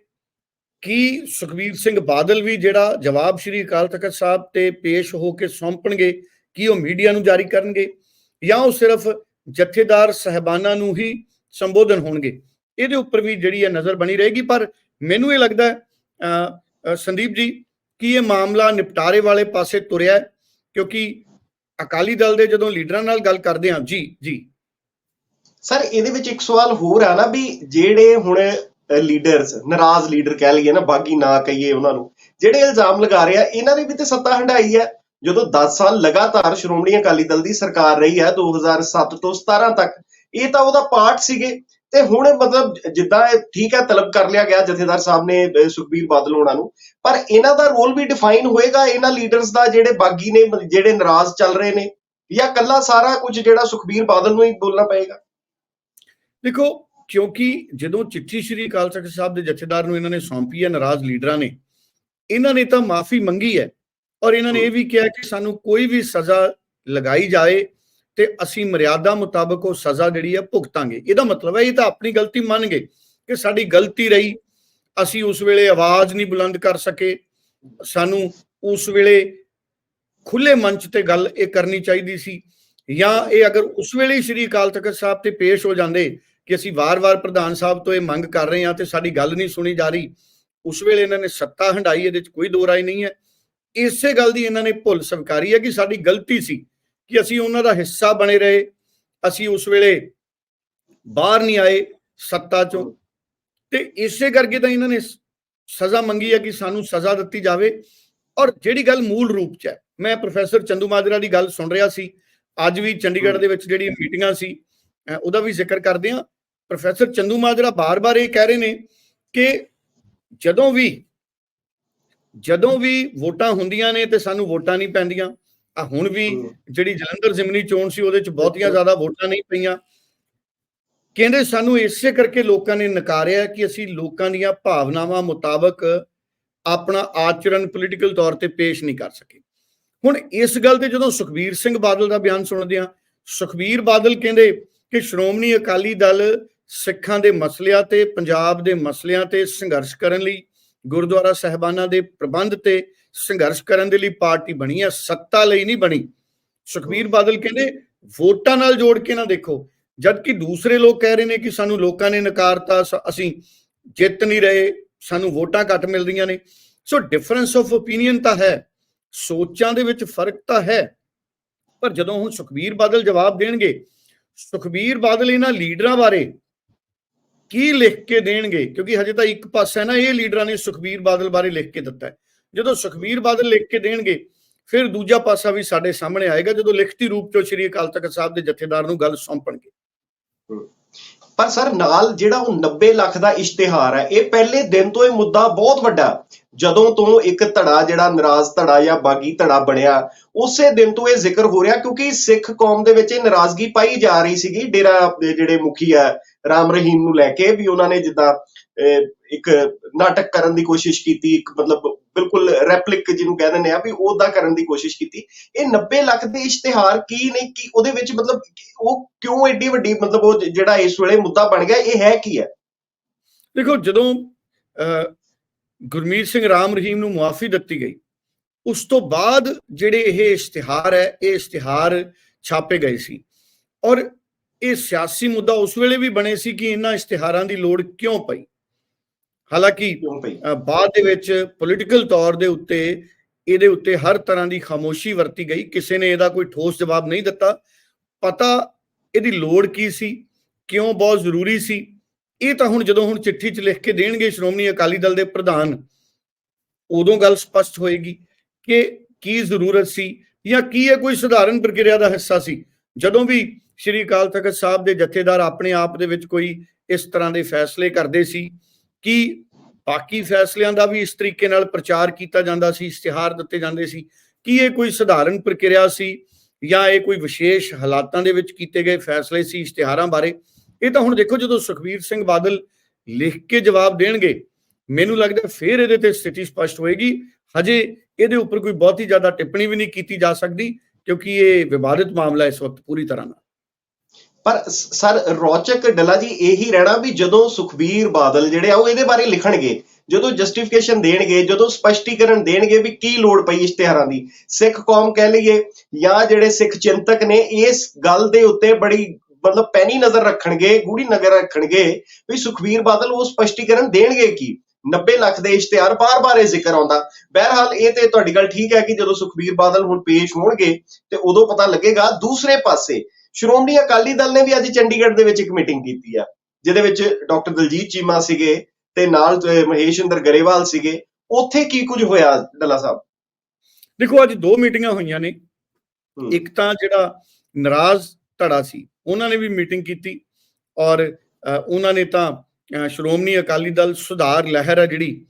ਕੀ ਸੁਖਬੀਰ ਸਿੰਘ ਬਾਦਲ ਵੀ ਜਿਹੜਾ ਜਵਾਬ ਸ਼੍ਰੀ ਅਕਾਲ ਤਖਤ ਸਾਹਿਬ ਤੇ ਪੇਸ਼ ਹੋ ਕੇ ਸੌਂਪਣਗੇ ਕੀ ਉਹ ਮੀਡੀਆ ਨੂੰ ਜਾਰੀ ਕਰਨਗੇ ਜਾਂ ਉਹ ਸਿਰਫ ਜਥੇਦਾਰ ਸਹਿਬਾਨਾਂ ਨੂੰ ਹੀ ਸੰਬੋਧਨ ਹੋਣਗੇ? ਇਹਦੇ ਉੱਪਰ ਵੀ ਜਿਹੜੀ ਹੈ ਨਜ਼ਰ ਬਣੀ ਰਹੇਗੀ ਪਰ ਮੈਨੂੰ ਇਹ ਲੱਗਦਾ ਹੈ, ਸੰਦੀਪ ਜੀ ਕਿ ਇਹ ਮਾਮਲਾ ਨਿਪਟਾਰੇ ਵਾਲੇ ਪਾਸੇ ਤੁਰਿਆ ਕਿਉਂਕਿ ਅਕਾਲੀ ਦਲ ਦੇ ਜਦੋਂ ਲੀਡਰਾਂ ਨਾਲ ਗੱਲ ਕਰਦੇ ਹਾਂ ਜੀ ਜੀ। ਸਰ ਇਹਦੇ ਵਿੱਚ ਇੱਕ ਸਵਾਲ ਹੋਰ ਆ ਨਾ ਵੀ ਜਿਹੜੇ ਹੁਣ ਲੀਡਰਸ ਨਾਰਾਜ਼ ਲੀਡਰ ਕਹਿ ਲਈਏ ਨਾ, ਬਾਗੀ ਨਾ ਕਹੀਏ ਉਹਨਾਂ ਨੂੰ, ਜਿਹੜੇ ਇਲਜ਼ਾਮ ਲਗਾ ਰਹੇ ਆ, ਇਹਨਾਂ ਨੇ ਵੀ ਤੇ ਸੱਤਾ ਹੰਡਾਈ ਹੈ। ਜਦੋਂ 10 ਸਾਲ ਲਗਾਤਾਰ ਸ਼੍ਰੋਮਣੀ ਅਕਾਲੀ ਦਲ ਦੀ ਸਰਕਾਰ ਰਹੀ ਹੈ 2007 ਤੋਂ 17 ਤੱਕ, ਇਹ ਤਾਂ ਉਹਦਾ ਪਾਰਟ ਸੀਗੇ। ਤੇ ਹੁਣ ਮਤਲਬ ਜਿੱਦਾਂ ਇਹ ਠੀਕ ਹੈ, ਤਲਬ ਕਰ ਲਿਆ ਗਿਆ ਜਥੇਦਾਰ ਸਾਹਿਬ ਨੇ ਸੁਖਬੀਰ ਬਾਦਲ ਹੋਣਾ ਨੂੰ। ਪਰ ਇਹਨਾਂ ਦਾ ਰੋਲ ਵੀ ਡਿਫਾਈਨ ਹੋਏਗਾ, ਇਹਨਾਂ ਲੀਡਰਸ ਦਾ ਜਿਹੜੇ ਬਾਗੀ ਨੇ ਜਿਹੜੇ ਨਾਰਾਜ਼ ਚੱਲ ਰਹੇ ਨੇ, ਜਾਂ ਕੱਲਾ ਸਾਰਾ ਕੁਝ ਜਿਹੜਾ ਸੁਖਬੀਰ ਬਾਦਲ ਨੂੰ ਹੀ ਬੋਲਣਾ ਪਏਗਾ? ਦੇਖੋ ਕਿਉਂਕਿ ਜਦੋਂ ਚਿੱਠੀ ਸ਼੍ਰੀ ਅਕਾਲ ਤਖਤ ਸਾਹਿਬ ਦੇ ਜਥੇਦਾਰ ਨੂੰ ਇਹਨਾਂ ਨੇ ਸੌਂਪੀ ਹੈ, ਨਾਰਾਜ਼ ਲੀਡਰਾਂ ਨੇ, ਇਹਨਾਂ ਨੇ ਤਾਂ ਮਾਫੀ ਮੰਗੀ ਹੈ ਔਰ ਇਹਨਾਂ ਨੇ ਇਹ ਵੀ ਕਿਹਾ ਕਿ ਸਾਨੂੰ ਕੋਈ ਵੀ ਸਜ਼ਾ ਲਗਾਈ ਜਾਏ ਤੇ ਅਸੀਂ ਮਰਿਆਦਾ ਮੁਤਾਬਕ ਉਹ ਸਜ਼ਾ ਜਿਹੜੀ ਹੈ ਭੁਗਤਾਂਗੇ। ਇਹਦਾ ਮਤਲਬ ਹੈ ਇਹ ਤਾਂ ਆਪਣੀ ਗਲਤੀ ਮੰਨ ਗਏ ਕਿ ਸਾਡੀ ਗਲਤੀ ਰਹੀ, ਅਸੀਂ ਉਸ ਵੇਲੇ ਆਵਾਜ਼ ਨਹੀਂ ਬੁਲੰਦ ਕਰ ਸਕੇ, ਸਾਨੂੰ ਉਸ ਵੇਲੇ ਖੁੱਲੇ ਮੰਚ ਤੇ ਗੱਲ ਇਹ ਕਰਨੀ ਚਾਹੀਦੀ ਸੀ ਜਾਂ ਇਹ ਅਗਰ ਉਸ ਵੇਲੇ ਸ਼੍ਰੀ ਅਕਾਲ ਤਖਤ ਸਾਹਿਬ ਤੇ ਪੇਸ਼ ਹੋ ਜਾਂਦੇ ਕਿ ਅਸੀਂ ਵਾਰ-ਵਾਰ ਪ੍ਰਧਾਨ ਸਾਹਿਬ ਤੋਂ ਇਹ ਮੰਗ ਕਰ ਰਹੇ ਹਾਂ ਤੇ ਸਾਡੀ ਗੱਲ ਨਹੀਂ ਸੁਣੀ ਜਾ ਰਹੀ। ਉਸ ਵੇਲੇ ਇਹਨਾਂ ਨੇ ਸੱਤਾ ਹੰਡਾਈ, ਇਹਦੇ ਵਿੱਚ ਕੋਈ ਦੋ ਰਾਏ ਨਹੀਂ ਹੈ। ਇਸੇ ਗੱਲ ਦੀ ਇਹਨਾਂ ਨੇ ਭੁੱਲ ਸਵੀਕਾਰੀ ਹੈ ਕਿ ਸਾਡੀ ਗਲਤੀ ਸੀ ਕਿ ਅਸੀਂ ਉਹਨਾਂ ਦਾ ਹਿੱਸਾ ਬਣੇ ਰਹੇ। ਅਸੀਂ ਉਸ ਵੇਲੇ ਬਾਹਰ ਨਹੀਂ ਆਏ ਸੱਤਾ ਚੋਂ। ਤੇ ਇਸੇ ਕਰਕੇ ਤਾਂ ਇਹਨਾਂ ਨੇ ਸਜ਼ਾ ਮੰਗੀ ਹੈ ਕਿ ਸਾਨੂੰ ਸਜ਼ਾ ਦਿੱਤੀ ਜਾਵੇ। ਔਰ ਜਿਹੜੀ ਗੱਲ ਮੂਲ ਰੂਪ ਚ ਹੈ, ਮੈਂ ਪ੍ਰੋਫੈਸਰ ਚੰਦੂ ਮਾਜਰਾ ਦੀ ਗੱਲ ਸੁਣ ਰਿਹਾ ਸੀ। ਅੱਜ ਵੀ ਚੰਡੀਗੜ੍ਹ ਦੇ ਵਿੱਚ ਜਿਹੜੀ ਮੀਟਿੰਗਾਂ ਸੀ ਉਹਦਾ ਵੀ ਜ਼ਿਕਰ ਕਰਦੇ ਹਾਂ। ਪ੍ਰੋਫੈਸਰ ਚੰਦੂ ਮਾਜਰਾ ਬਾਰ-ਬਾਰ ਇਹ ਕਹਿ ਰਹੇ ਨੇ ਕਿ ਜਦੋਂ ਵੀ ਜਦੋਂ ਵੀ ਵੋਟਾਂ ਹੁੰਦੀਆਂ ਨੇ ਤੇ ਸਾਨੂੰ ਵੋਟਾਂ ਨਹੀਂ ਪੈਂਦੀਆਂ। ਆ ਹੁਣ ਵੀ ਜਿਹੜੀ ਜਲੰਧਰ ਜ਼ਿਮਨੀ ਚੋਣ ਸੀ ਉਹਦੇ ਚ ਬਹੁਤੀਆਂ ਜ਼ਿਆਦਾ ਵੋਟਾਂ ਨਹੀਂ ਪਈਆਂ। ਕਹਿੰਦੇ ਸਾਨੂੰ ਇਸੇ ਕਰਕੇ ਲੋਕਾਂ ਨੇ ਨਕਾਰਿਆ ਕਿ ਅਸੀਂ ਲੋਕਾਂ ਦੀਆਂ ਭਾਵਨਾਵਾਂ ਮੁਤਾਬਕ ਆਪਣਾ ਆਚਰਣ ਪੋਲੀਟੀਕਲ ਤੌਰ ਤੇ ਪੇਸ਼ ਨਹੀਂ ਕਰ ਸਕੇ। ਹੁਣ ਇਸ ਗੱਲ ਤੇ ਜਦੋਂ ਸੁਖਬੀਰ ਸਿੰਘ ਬਾਦਲ ਦਾ ਬਿਆਨ ਸੁਣਦੇ ਆ ਸੁਖਬੀਰ ਬਾਦਲ ਕਹਿੰਦੇ ਕਿ ਸ਼੍ਰੋਮਣੀ ਅਕਾਲੀ ਦਲ ਸਿੱਖਾਂ ਦੇ ਮਸਲਿਆਂ ਤੇ, ਪੰਜਾਬ ਦੇ ਮਸਲਿਆਂ ਤੇ ਸੰਘਰਸ਼ ਕਰਨ ਲਈ, ਗੁਰਦੁਆਰਾ ਸਹਿਬਾਨਾਂ ਦੇ ਪ੍ਰਬੰਧ ਤੇ ਸੰਘਰਸ਼ ਕਰਨ ਦੇ ਲਈ ਪਾਰਟੀ ਬਣੀ ਹੈ, ਸੱਤਾ ਲਈ ਨਹੀਂ ਬਣੀ। ਸੁਖਬੀਰ ਬਾਦਲ ਕਹਿੰਦੇ, ਵੋਟਾਂ ਨਾਲ ਜੋੜ ਕੇ ਨਾ ਦੇਖੋ ਜਦ ਕਿ ਦੂਸਰੇ ਲੋਕ ਕਹਿ ਰਹੇ ਨੇ ਕਿ ਸਾਨੂੰ ਲੋਕਾਂ ਨੇ ਨਕਾਰਤਾ ਅਸੀਂ ਜਿੱਤ ਨਹੀਂ ਰਹੇ, ਸਾਨੂੰ ਵੋਟਾਂ ਘੱਟ ਮਿਲਦੀਆਂ ਨੇ। ਸੋ ਡਿਫਰੈਂਸ ਆਫ ਓਪੀਨੀਅਨ ਤਾਂ ਹੈ, ਸੋਚਾਂ ਦੇ ਵਿੱਚ ਫ਼ਰਕ ਤਾਂ ਹੈ। ਪਰ ਜਦੋਂ ਹੁਣ ਸੁਖਬੀਰ ਬਾਦਲ ਜਵਾਬ ਦੇਣਗੇ, ਸੁਖਬੀਰ ਬਾਦਲ ਇਹਨਾਂ ਲੀਡਰਾਂ ਬਾਰੇ ਕੀ ਲਿਖ ਕੇ ਦੇਣਗੇ? ਕਿਉਂਕਿ ਹਜੇ ਤਾਂ ਇੱਕ ਪਾਸਾ ਨਾ, ਇਹ ਲੀਡਰਾਂ ਨੇ ਸੁਖਬੀਰ ਬਾਦਲ ਬਾਰੇ ਲਿਖ ਕੇ ਦਿੱਤਾ ਜਦੋਂ ਸੁਖਬੀਰ ਬਾਦਲ ਲਿਖ ਕੇ ਦੇਣਗੇ, ਫਿਰ ਦੂਜਾ ਪਾਸਾ ਵੀ ਸਾਡੇ ਸਾਹਮਣੇ ਆਏਗਾ, ਜਦੋਂ ਲਿਖਤੀ ਰੂਪ ਚ ਸ਼੍ਰੀ ਅਕਾਲ ਤਖਤ ਸਾਹਿਬ ਦੇ ਜਥੇਦਾਰ ਨੂੰ ਗੱਲ ਸੌਂਪਣਗੇ। ਪਰ ਸਰ, ਨਾਲ ਜਿਹੜਾ ਉਹ 90 ਲੱਖ ਦਾ ਇਸ਼ਤਿਹਾਰ ਹੈ, ਇਹ ਪਹਿਲੇ ਦਿਨ ਤੋਂ ਇਹ ਮੁੱਦਾ ਬਹੁਤ ਵੱਡਾ ਜਦੋਂ ਤੋਂ ਇੱਕ ਧੜਾ ਜਿਹੜਾ ਨਰਾਜ਼ ਧੜਾ ਜਾਂ ਬਾਗੀ ਧੜਾ ਬਣਿਆ, ਉਸੇ ਦਿਨ ਤੋਂ ਇਹ ਜ਼ਿਕਰ ਹੋ ਰਿਹਾ ਕਿਉਂਕਿ ਸਿੱਖ ਕੌਮ ਦੇ ਵਿੱਚ ਇਹ ਨਾਰਾਜ਼ਗੀ ਪਾਈ ਜਾ ਰਹੀ ਸੀਗੀ, ਡੇਰਾ ਦੇ ਜਿਹੜੇ ਮੁਖੀ ਹੈ ਰਾਮ ਰਹੀਮ ਨੂੰ ਲੈ ਕੇ ਵੀ ਉਹਨਾਂ ਨੇ ਜਿੱਦਾਂ ਇੱਕ ਨਾਟਕ ਕਰਨ ਦੀ ਕੋਸ਼ਿਸ਼ ਕੀਤੀ ਇੱਕ ਮਤਲਬ ਬਿਲਕੁਲ ਰੈਪਲਿਕ ਜਿਹਨੂੰ ਕਹਿ ਦਿੰਦੇ ਆ ਵੀ ਉਹਦਾ ਕਰਨ ਦੀ ਕੋਸ਼ਿਸ਼ ਕੀਤੀ। ਇਹ 90 ਲੱਖ ਦੇ ਇਸ਼ਤਿਹਾਰ ਕੀ ਨੇ ਕਿ ਉਹਦੇ ਵਿੱਚ ਮਤਲਬ ਉਹ ਕਿਉਂ ਐਡੀ ਵੱਡੀ ਮਤਲਬ ਉਹ ਜਿਹੜਾ ਇਸ ਵੇਲੇ ਮੁੱਦਾ ਬਣ ਗਿਆ ਇਹ ਹੈ ਕੀ ਹੈ? ਦੇਖੋ ਜਦੋਂ ਅਹ, ਗੁਰਮੀਤ ਸਿੰਘ ਰਾਮ ਰਹੀਮ ਨੂੰ ਮੁਆਫੀ ਦਿੱਤੀ ਗਈ ਉਸ ਤੋਂ ਬਾਅਦ ਜਿਹੜੇ ਇਹ ਇਸ਼ਤਿਹਾਰ ਹੈ ਇਹ ਇਸ਼ਤਿਹਾਰ ਛਾਪੇ ਗਏ ਸੀ। ਔਰ ਇਹ ਸਿਆਸੀ ਮੁੱਦਾ ਉਸ ਵੇਲੇ ਵੀ ਬਣੇ ਸੀ ਕਿ ਇਹਨਾਂ ਇਸ਼ਤਿਹਾਰਾਂ ਦੀ ਲੋੜ ਕਿਉਂ ਪਈ? ਹਾਲਾਂਕਿ ਬਾਅਦ ਦੇ ਵਿੱਚ ਪੋਲੀਟੀਕਲ ਤੌਰ ਦੇ ਉੱਤੇ ਇਹਦੇ ਉੱਤੇ ਹਰ ਤਰ੍ਹਾਂ ਦੀ ਖਾਮੋਸ਼ੀ ਵਰਤੀ ਗਈ। ਕਿਸੇ ਨੇ ਇਹਦਾ ਕੋਈ ਠੋਸ ਜਵਾਬ ਨਹੀਂ ਦਿੱਤਾ। ਪਤਾ ਇਹਦੀ ਲੋੜ ਕੀ ਸੀ? ਕਿਉਂ ਬਹੁਤ ਜ਼ਰੂਰੀ ਸੀ? ਇਹ ਤਾਂ ਹੁਣ ਜਦੋਂ ਹੁਣ ਚਿੱਠੀ 'ਚ ਲਿਖ ਕੇ ਦੇਣਗੇ ਸ਼੍ਰੋਮਣੀ ਅਕਾਲੀ ਦਲ ਦੇ ਪ੍ਰਧਾਨ ਉਦੋਂ ਗੱਲ ਸਪਸ਼ਟ ਹੋਏਗੀ ਕਿ ਕੀ ਜ਼ਰੂਰਤ ਸੀ ਜਾਂ ਕੀ ਇਹ ਕੋਈ ਸਧਾਰਨ ਪ੍ਰਕਿਰਿਆ ਦਾ ਹਿੱਸਾ ਸੀ। ਜਦੋਂ ਵੀ ਸ਼੍ਰੀ ਅਕਾਲ ਤਖਤ ਸਾਹਿਬ ਦੇ ਜਥੇਦਾਰ ਆਪਣੇ ਆਪ ਦੇ ਵਿੱਚ ਕੋਈ ਇਸ ਤਰ੍ਹਾਂ ਦੇ ਫੈਸਲੇ ਕਰਦੇ ਸੀ ਕਿ ਬਾਕੀ ਫੈਸਲਿਆਂ ਦਾ ਵੀ ਇਸ ਤਰੀਕੇ ਨਾਲ ਪ੍ਰਚਾਰ ਕੀਤਾ ਜਾਂਦਾ ਸੀ, ਇਸ਼ਤਿਹਾਰ ਦਿੱਤੇ ਜਾਂਦੇ ਸੀ। ਕੀ ਇਹ ਕੋਈ ਸਧਾਰਨ ਪ੍ਰਕਿਰਿਆ ਸੀ ਜਾਂ ਇਹ ਕੋਈ ਵਿਸ਼ੇਸ਼ ਹਾਲਾਤਾਂ ਦੇ ਵਿੱਚ ਕੀਤੇ ਗਏ ਫੈਸਲੇ ਸੀ ਇਸ਼ਤਿਹਾਰਾਂ ਬਾਰੇ? ਇਹ ਤਾਂ ਹੁਣ ਦੇਖੋ ਜਦੋਂ ਸੁਖਬੀਰ ਸਿੰਘ ਬਾਦਲ ਲਿਖ ਕੇ ਜਵਾਬ ਦੇਣਗੇ, ਮੈਨੂੰ ਲੱਗਦਾ ਫਿਰ ਇਹਦੇ ਤੇ ਸਥਿਤੀ ਸਪਸ਼ਟ ਹੋਏਗੀ। ਹਜੇ ਇਹਦੇ ਉੱਪਰ ਕੋਈ ਬਹੁਤੀ ਜ਼ਿਆਦਾ ਟਿੱਪਣੀ ਵੀ ਨਹੀਂ ਕੀਤੀ ਜਾ ਸਕਦੀ ਕਿਉਂਕਿ ਇਹ ਵਿਵਾਦਿਤ ਮਾਮਲਾ ਇਸ ਵਕਤ ਪੂਰੀ ਤਰ੍ਹਾਂ ਨਾਲ। ਪਰ ਸਰ, ਰੌਚਕ ਡੱਲਾ ਜੀ ਇਹੀ ਰਹਿਣਾ ਵੀ ਜਦੋਂ ਸੁਖਬੀਰ ਬਾਦਲ ਜਿਹੜੇ ਆ, ਉਹ ਇਹਦੇ ਬਾਰੇ ਲਿਖਣਗੇ, ਜਦੋਂ ਜਸਟੀਫਿਕੇਸ਼ਨ ਦੇਣਗੇ, ਜਦੋਂ ਸਪਸ਼ਟੀਕਰਨ ਦੇਣਗੇ ਵੀ ਕੀ ਲੋੜ ਪਈ ਇਸ਼ਤਿਹਾਰਾਂ ਦੀ। ਸਿੱਖ ਕੌਮ ਕਹਿ ਲਈਏ ਜਾਂ ਜਿਹੜੇ ਸਿੱਖ ਚਿੰਤਕ ਨੇ, ਇਸ ਗੱਲ ਦੇ ਉੱਤੇ ਬੜੀ ਮਤਲਬ ਪੈਣੀ ਨਜ਼ਰ ਰੱਖਣਗੇ, ਗੂੜੀ ਨਜ਼ਰ ਰੱਖਣਗੇ ਵੀ ਸੁਖਬੀਰ ਬਾਦਲ ਉਹ ਸਪਸ਼ਟੀਕਰਨ ਦੇਣਗੇ ਕੀ? 90 ਲੱਖ ਦੇ ਇਸ਼ਤਿਹਾਰ ਬਾਰ-ਬਾਰ ਇਹ ਜ਼ਿਕਰ ਆਉਂਦਾ। ਬਹਰਹਾਲ ਇਹ ਤੇ ਤੁਹਾਡੀ ਗੱਲ ਠੀਕ ਹੈ ਕਿ ਜਦੋਂ ਸੁਖਬੀਰ ਬਾਦਲ ਹੁਣ ਪੇਸ਼ ਹੋਣਗੇ, ਤੇ ਉਦੋਂ ਪਤਾ ਲੱਗੇਗਾ ਦੂਸਰੇ ਪਾਸੇ ਸ਼੍ਰੋਮਣੀ ਅਕਾਲੀ ਦਲ ਨੇ ਵੀ ਅੱਜ ਚੰਡੀਗੜ੍ਹ ਦੇ ਵਿੱਚ ਇੱਕ ਮੀਟਿੰਗ ਕੀਤੀ ਆ ਜਿਹਦੇ ਵਿੱਚ ਡਾਕਟਰ ਦਲਜੀਤ ਚੀਮਾ ਸੀਗੇ ਤੇ ਨਾਲ ਅਹ, ਮਹੇਸ਼ਿੰਦਰ ਗਰੇਵਾਲ ਸੀਗੇ। ਉੱਥੇ ਕੀ ਕੁਝ ਹੋਇਆ ਡੱਲਾ ਸਾਹਿਬ? ਦੇਖੋ ਅੱਜ ਦੋ ਮੀਟਿੰਗਾਂ ਹੋਈਆਂ ਨੇ। ਇੱਕ ਤਾਂ ਜਿਹੜਾ ਨਾਰਾਜ਼ ਧੜਾ ਸੀ ਉਹਨਾਂ ਨੇ ਵੀ ਮੀਟਿੰਗ ਕੀਤੀ ਔਰ ਉਹਨਾਂ ਨੇ ਤਾਂ ਸ਼੍ਰੋਮਣੀ ਅਕਾਲੀ ਦਲ ਸੁਧਾਰ ਲਹਿਰ ਹੈ ਜਿਹੜੀ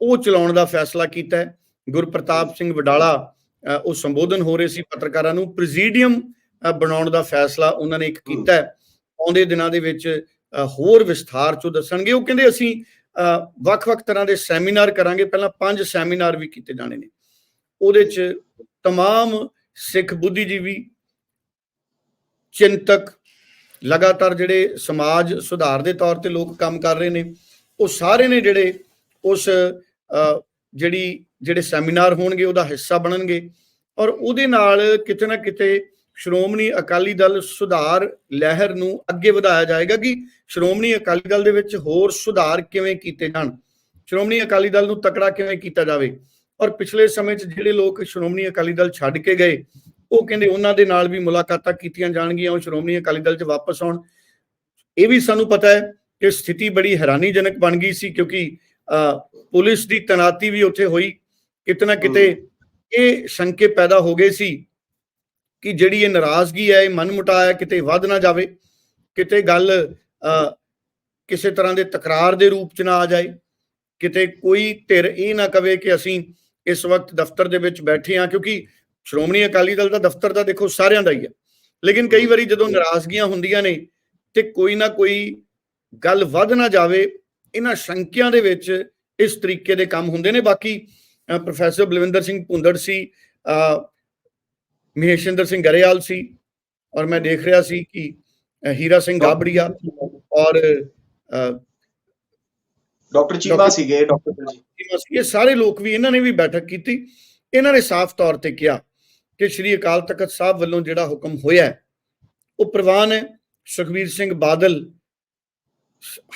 ਉਹ ਚਲਾਉਣ ਦਾ ਫੈਸਲਾ ਕੀਤਾ ਹੈ। ਗੁਰਪ੍ਰਤਾਪ ਸਿੰਘ ਵਡਾਲਾ ਉਹ ਸੰਬੋਧਨ ਹੋ ਰਹੇ ਸੀ ਪੱਤਰਕਾਰਾਂ ਨੂੰ। ਪ੍ਰੈਜ਼ੀਡੀਅਮ ਬਣਾਉਣ ਦਾ ਫੈਸਲਾ ਉਹਨਾਂ ਨੇ ਇੱਕ ਕੀਤਾ ਹੈ ਆਉਂਦੇ ਦਿਨਾਂ ਦੇ ਵਿੱਚ ਅ, ਹੋਰ ਵਿਸਥਾਰ ਚੋਂ ਦੱਸਣਗੇ ਉਹ ਕਹਿੰਦੇ ਅਸੀਂ ਅ, ਵੱਖ-ਵੱਖ ਤਰ੍ਹਾਂ ਦੇ ਸੈਮੀਨਾਰ ਕਰਾਂਗੇ ਪਹਿਲਾਂ ਪੰਜ ਸੈਮੀਨਾਰ ਵੀ ਕੀਤੇ ਜਾਣੇ ਨੇ ਉਹਦੇ ਚ तमाम ਸਿੱਖ ਬੁੱਧੀਜੀਵੀ ਚਿੰਤਕ ਲਗਾਤਾਰ ਜਿਹੜੇ ਸਮਾਜ ਸੁਧਾਰ ਦੇ ਤੌਰ ਤੇ ਲੋਕ ਕੰਮ ਕਰ ਰਹੇ ਨੇ ਉਹ ਸਾਰੇ ਨੇ ਜਿਹੜੇ ਉਸ ਅ, ਜਿਹੜੀ ਜਿਹੜੇ ਸੈਮੀਨਾਰ ਹੋਣਗੇ ਉਹਦਾ ਹਿੱਸਾ ਬਣਨਗੇ ਔਰ ਉਹਦੇ ਨਾਲ ਕਿਤੇ ਨਾ ਕਿਤੇ ਸ਼੍ਰੋਮਣੀ ਅਕਾਲੀ ਦਲ ਸੁਧਾਰ ਲਹਿਰ ਨੂੰ ਅੱਗੇ ਵਧਾਇਆ ਜਾਏਗਾ ਕਿ ਸ਼੍ਰੋਮਣੀ ਅਕਾਲੀ ਦਲ ਦੇ ਵਿੱਚ ਹੋਰ ਸੁਧਾਰ ਕਿਵੇਂ ਕੀਤੇ ਜਾਣ? ਸ਼੍ਰੋਮਣੀ ਅਕਾਲੀ ਦਲ ਨੂੰ ਤਕੜਾ ਕਿਵੇਂ ਕੀਤਾ ਜਾਵੇ? ਔਰ ਪਿਛਲੇ ਸਮੇਂ 'ਚ ਜਿਹੜੇ ਲੋਕ ਸ਼੍ਰੋਮਣੀ ਅਕਾਲੀ ਦਲ ਛੱਡ ਕੇ ਗਏ ਉਹ ਕਹਿੰਦੇ ਉਹਨਾਂ ਦੇ ਨਾਲ ਵੀ ਮੁਲਾਕਾਤਾਂ ਕੀਤੀਆਂ ਜਾਣਗੀਆਂ ਉਹ ਸ਼੍ਰੋਮਣੀ ਅਕਾਲੀ ਦਲ 'ਚ ਵਾਪਸ ਆਉਣ। ਇਹ ਵੀ ਸਾਨੂੰ ਪਤਾ ਹੈ ਕਿ ਸਥਿਤੀ ਬੜੀ ਹੈਰਾਨੀਜਨਕ ਬਣ ਗਈ ਸੀ ਕਿਉਂਕਿ ਪੁਲਿਸ ਦੀ ਤਨਾਤੀ ਵੀ ਉੱਥੇ ਹੋਈ। ਕਿਤੇ ਨਾ ਕਿਤੇ ਇਹ ਸ਼ੰਕੇ ਪੈਦਾ ਹੋ ਗਏ ਸੀ ਕਿ ਜਿਹੜੀ ਇਹ ਨਾਰਾਜ਼ਗੀ ਹੈ, ਇਹ ਮਨਮੁਟਾਅ ਹੈ, ਕਿਤੇ ਵੱਧ ਨਾ ਜਾਵੇ, ਕਿਤੇ ਗੱਲ ਕਿਸੇ ਤਰ੍ਹਾਂ ਦੇ ਤਕਰਾਰ ਦੇ ਰੂਪ 'ਚ ਨਾ ਆ ਜਾਏ, ਕਿਤੇ ਕੋਈ ਧਿਰ ਇਹ ਨਾ ਕਵੇ ਕਿ ਅਸੀਂ ਇਸ ਵਕਤ ਦਫ਼ਤਰ ਦੇ ਵਿੱਚ ਬੈਠੇ ਹਾਂ, ਕਿਉਂਕਿ ਸ਼੍ਰੋਮਣੀ ਅਕਾਲੀ ਦਲ ਦਾ ਦਫ਼ਤਰ ਤਾਂ ਦੇਖੋ ਸਾਰਿਆਂ ਦਾ ਹੀ ਹੈ, ਲੇਕਿਨ ਕਈ ਵਾਰੀ ਜਦੋਂ ਨਾਰਾਜ਼ਗੀਆਂ ਹੁੰਦੀਆਂ ਨੇ ਤੇ ਕੋਈ ਨਾ ਕੋਈ ਗੱਲ ਵੱਧ ਨਾ ਜਾਵੇ, ਇਹਨਾਂ ਸ਼ੰਕਿਆਂ ਦੇ ਵਿੱਚ ਇਸ ਤਰੀਕੇ ਦੇ ਕੰਮ ਹੁੰਦੇ ਨੇ। ਬਾਕੀ ਪ੍ਰੋਫੈਸਰ ਬਲਵਿੰਦਰ ਸਿੰਘ ਭੁੰਦੜ ਸੀ ਮਹੇਸ਼ਿੰਦਰ ਸਿੰਘ ਗਰੇਵਾਲ ਸੀ ਔਰ ਮੈਂ ਦੇਖ ਰਿਹਾ ਸੀ ਕਿ ਹੀਰਾ ਸਿੰਘ ਗਾਬੜੀਆ ਔਰ ਅ, ਡਾਕਟਰ ਚੀਮਾ ਸੀਗੇ ਡਾਕਟਰ ਚੀਮਾ ਸੀ ਇਹ ਸਾਰੇ ਲੋਕ ਵੀ ਇਹਨਾਂ ਨੇ ਵੀ ਬੈਠਕ ਕੀਤੀ। ਇਹਨਾਂ ਨੇ ਸਾਫ਼ ਤੌਰ ਤੇ ਕਿਹਾ ਕਿ ਸ੍ਰੀ ਅਕਾਲ ਤਖਤ ਸਾਹਿਬ ਵੱਲੋਂ ਜਿਹੜਾ ਹੁਕਮ ਹੋਇਆ ਉਹ ਪ੍ਰਵਾਨ ਹੈ। ਸੁਖਬੀਰ ਸਿੰਘ ਬਾਦਲ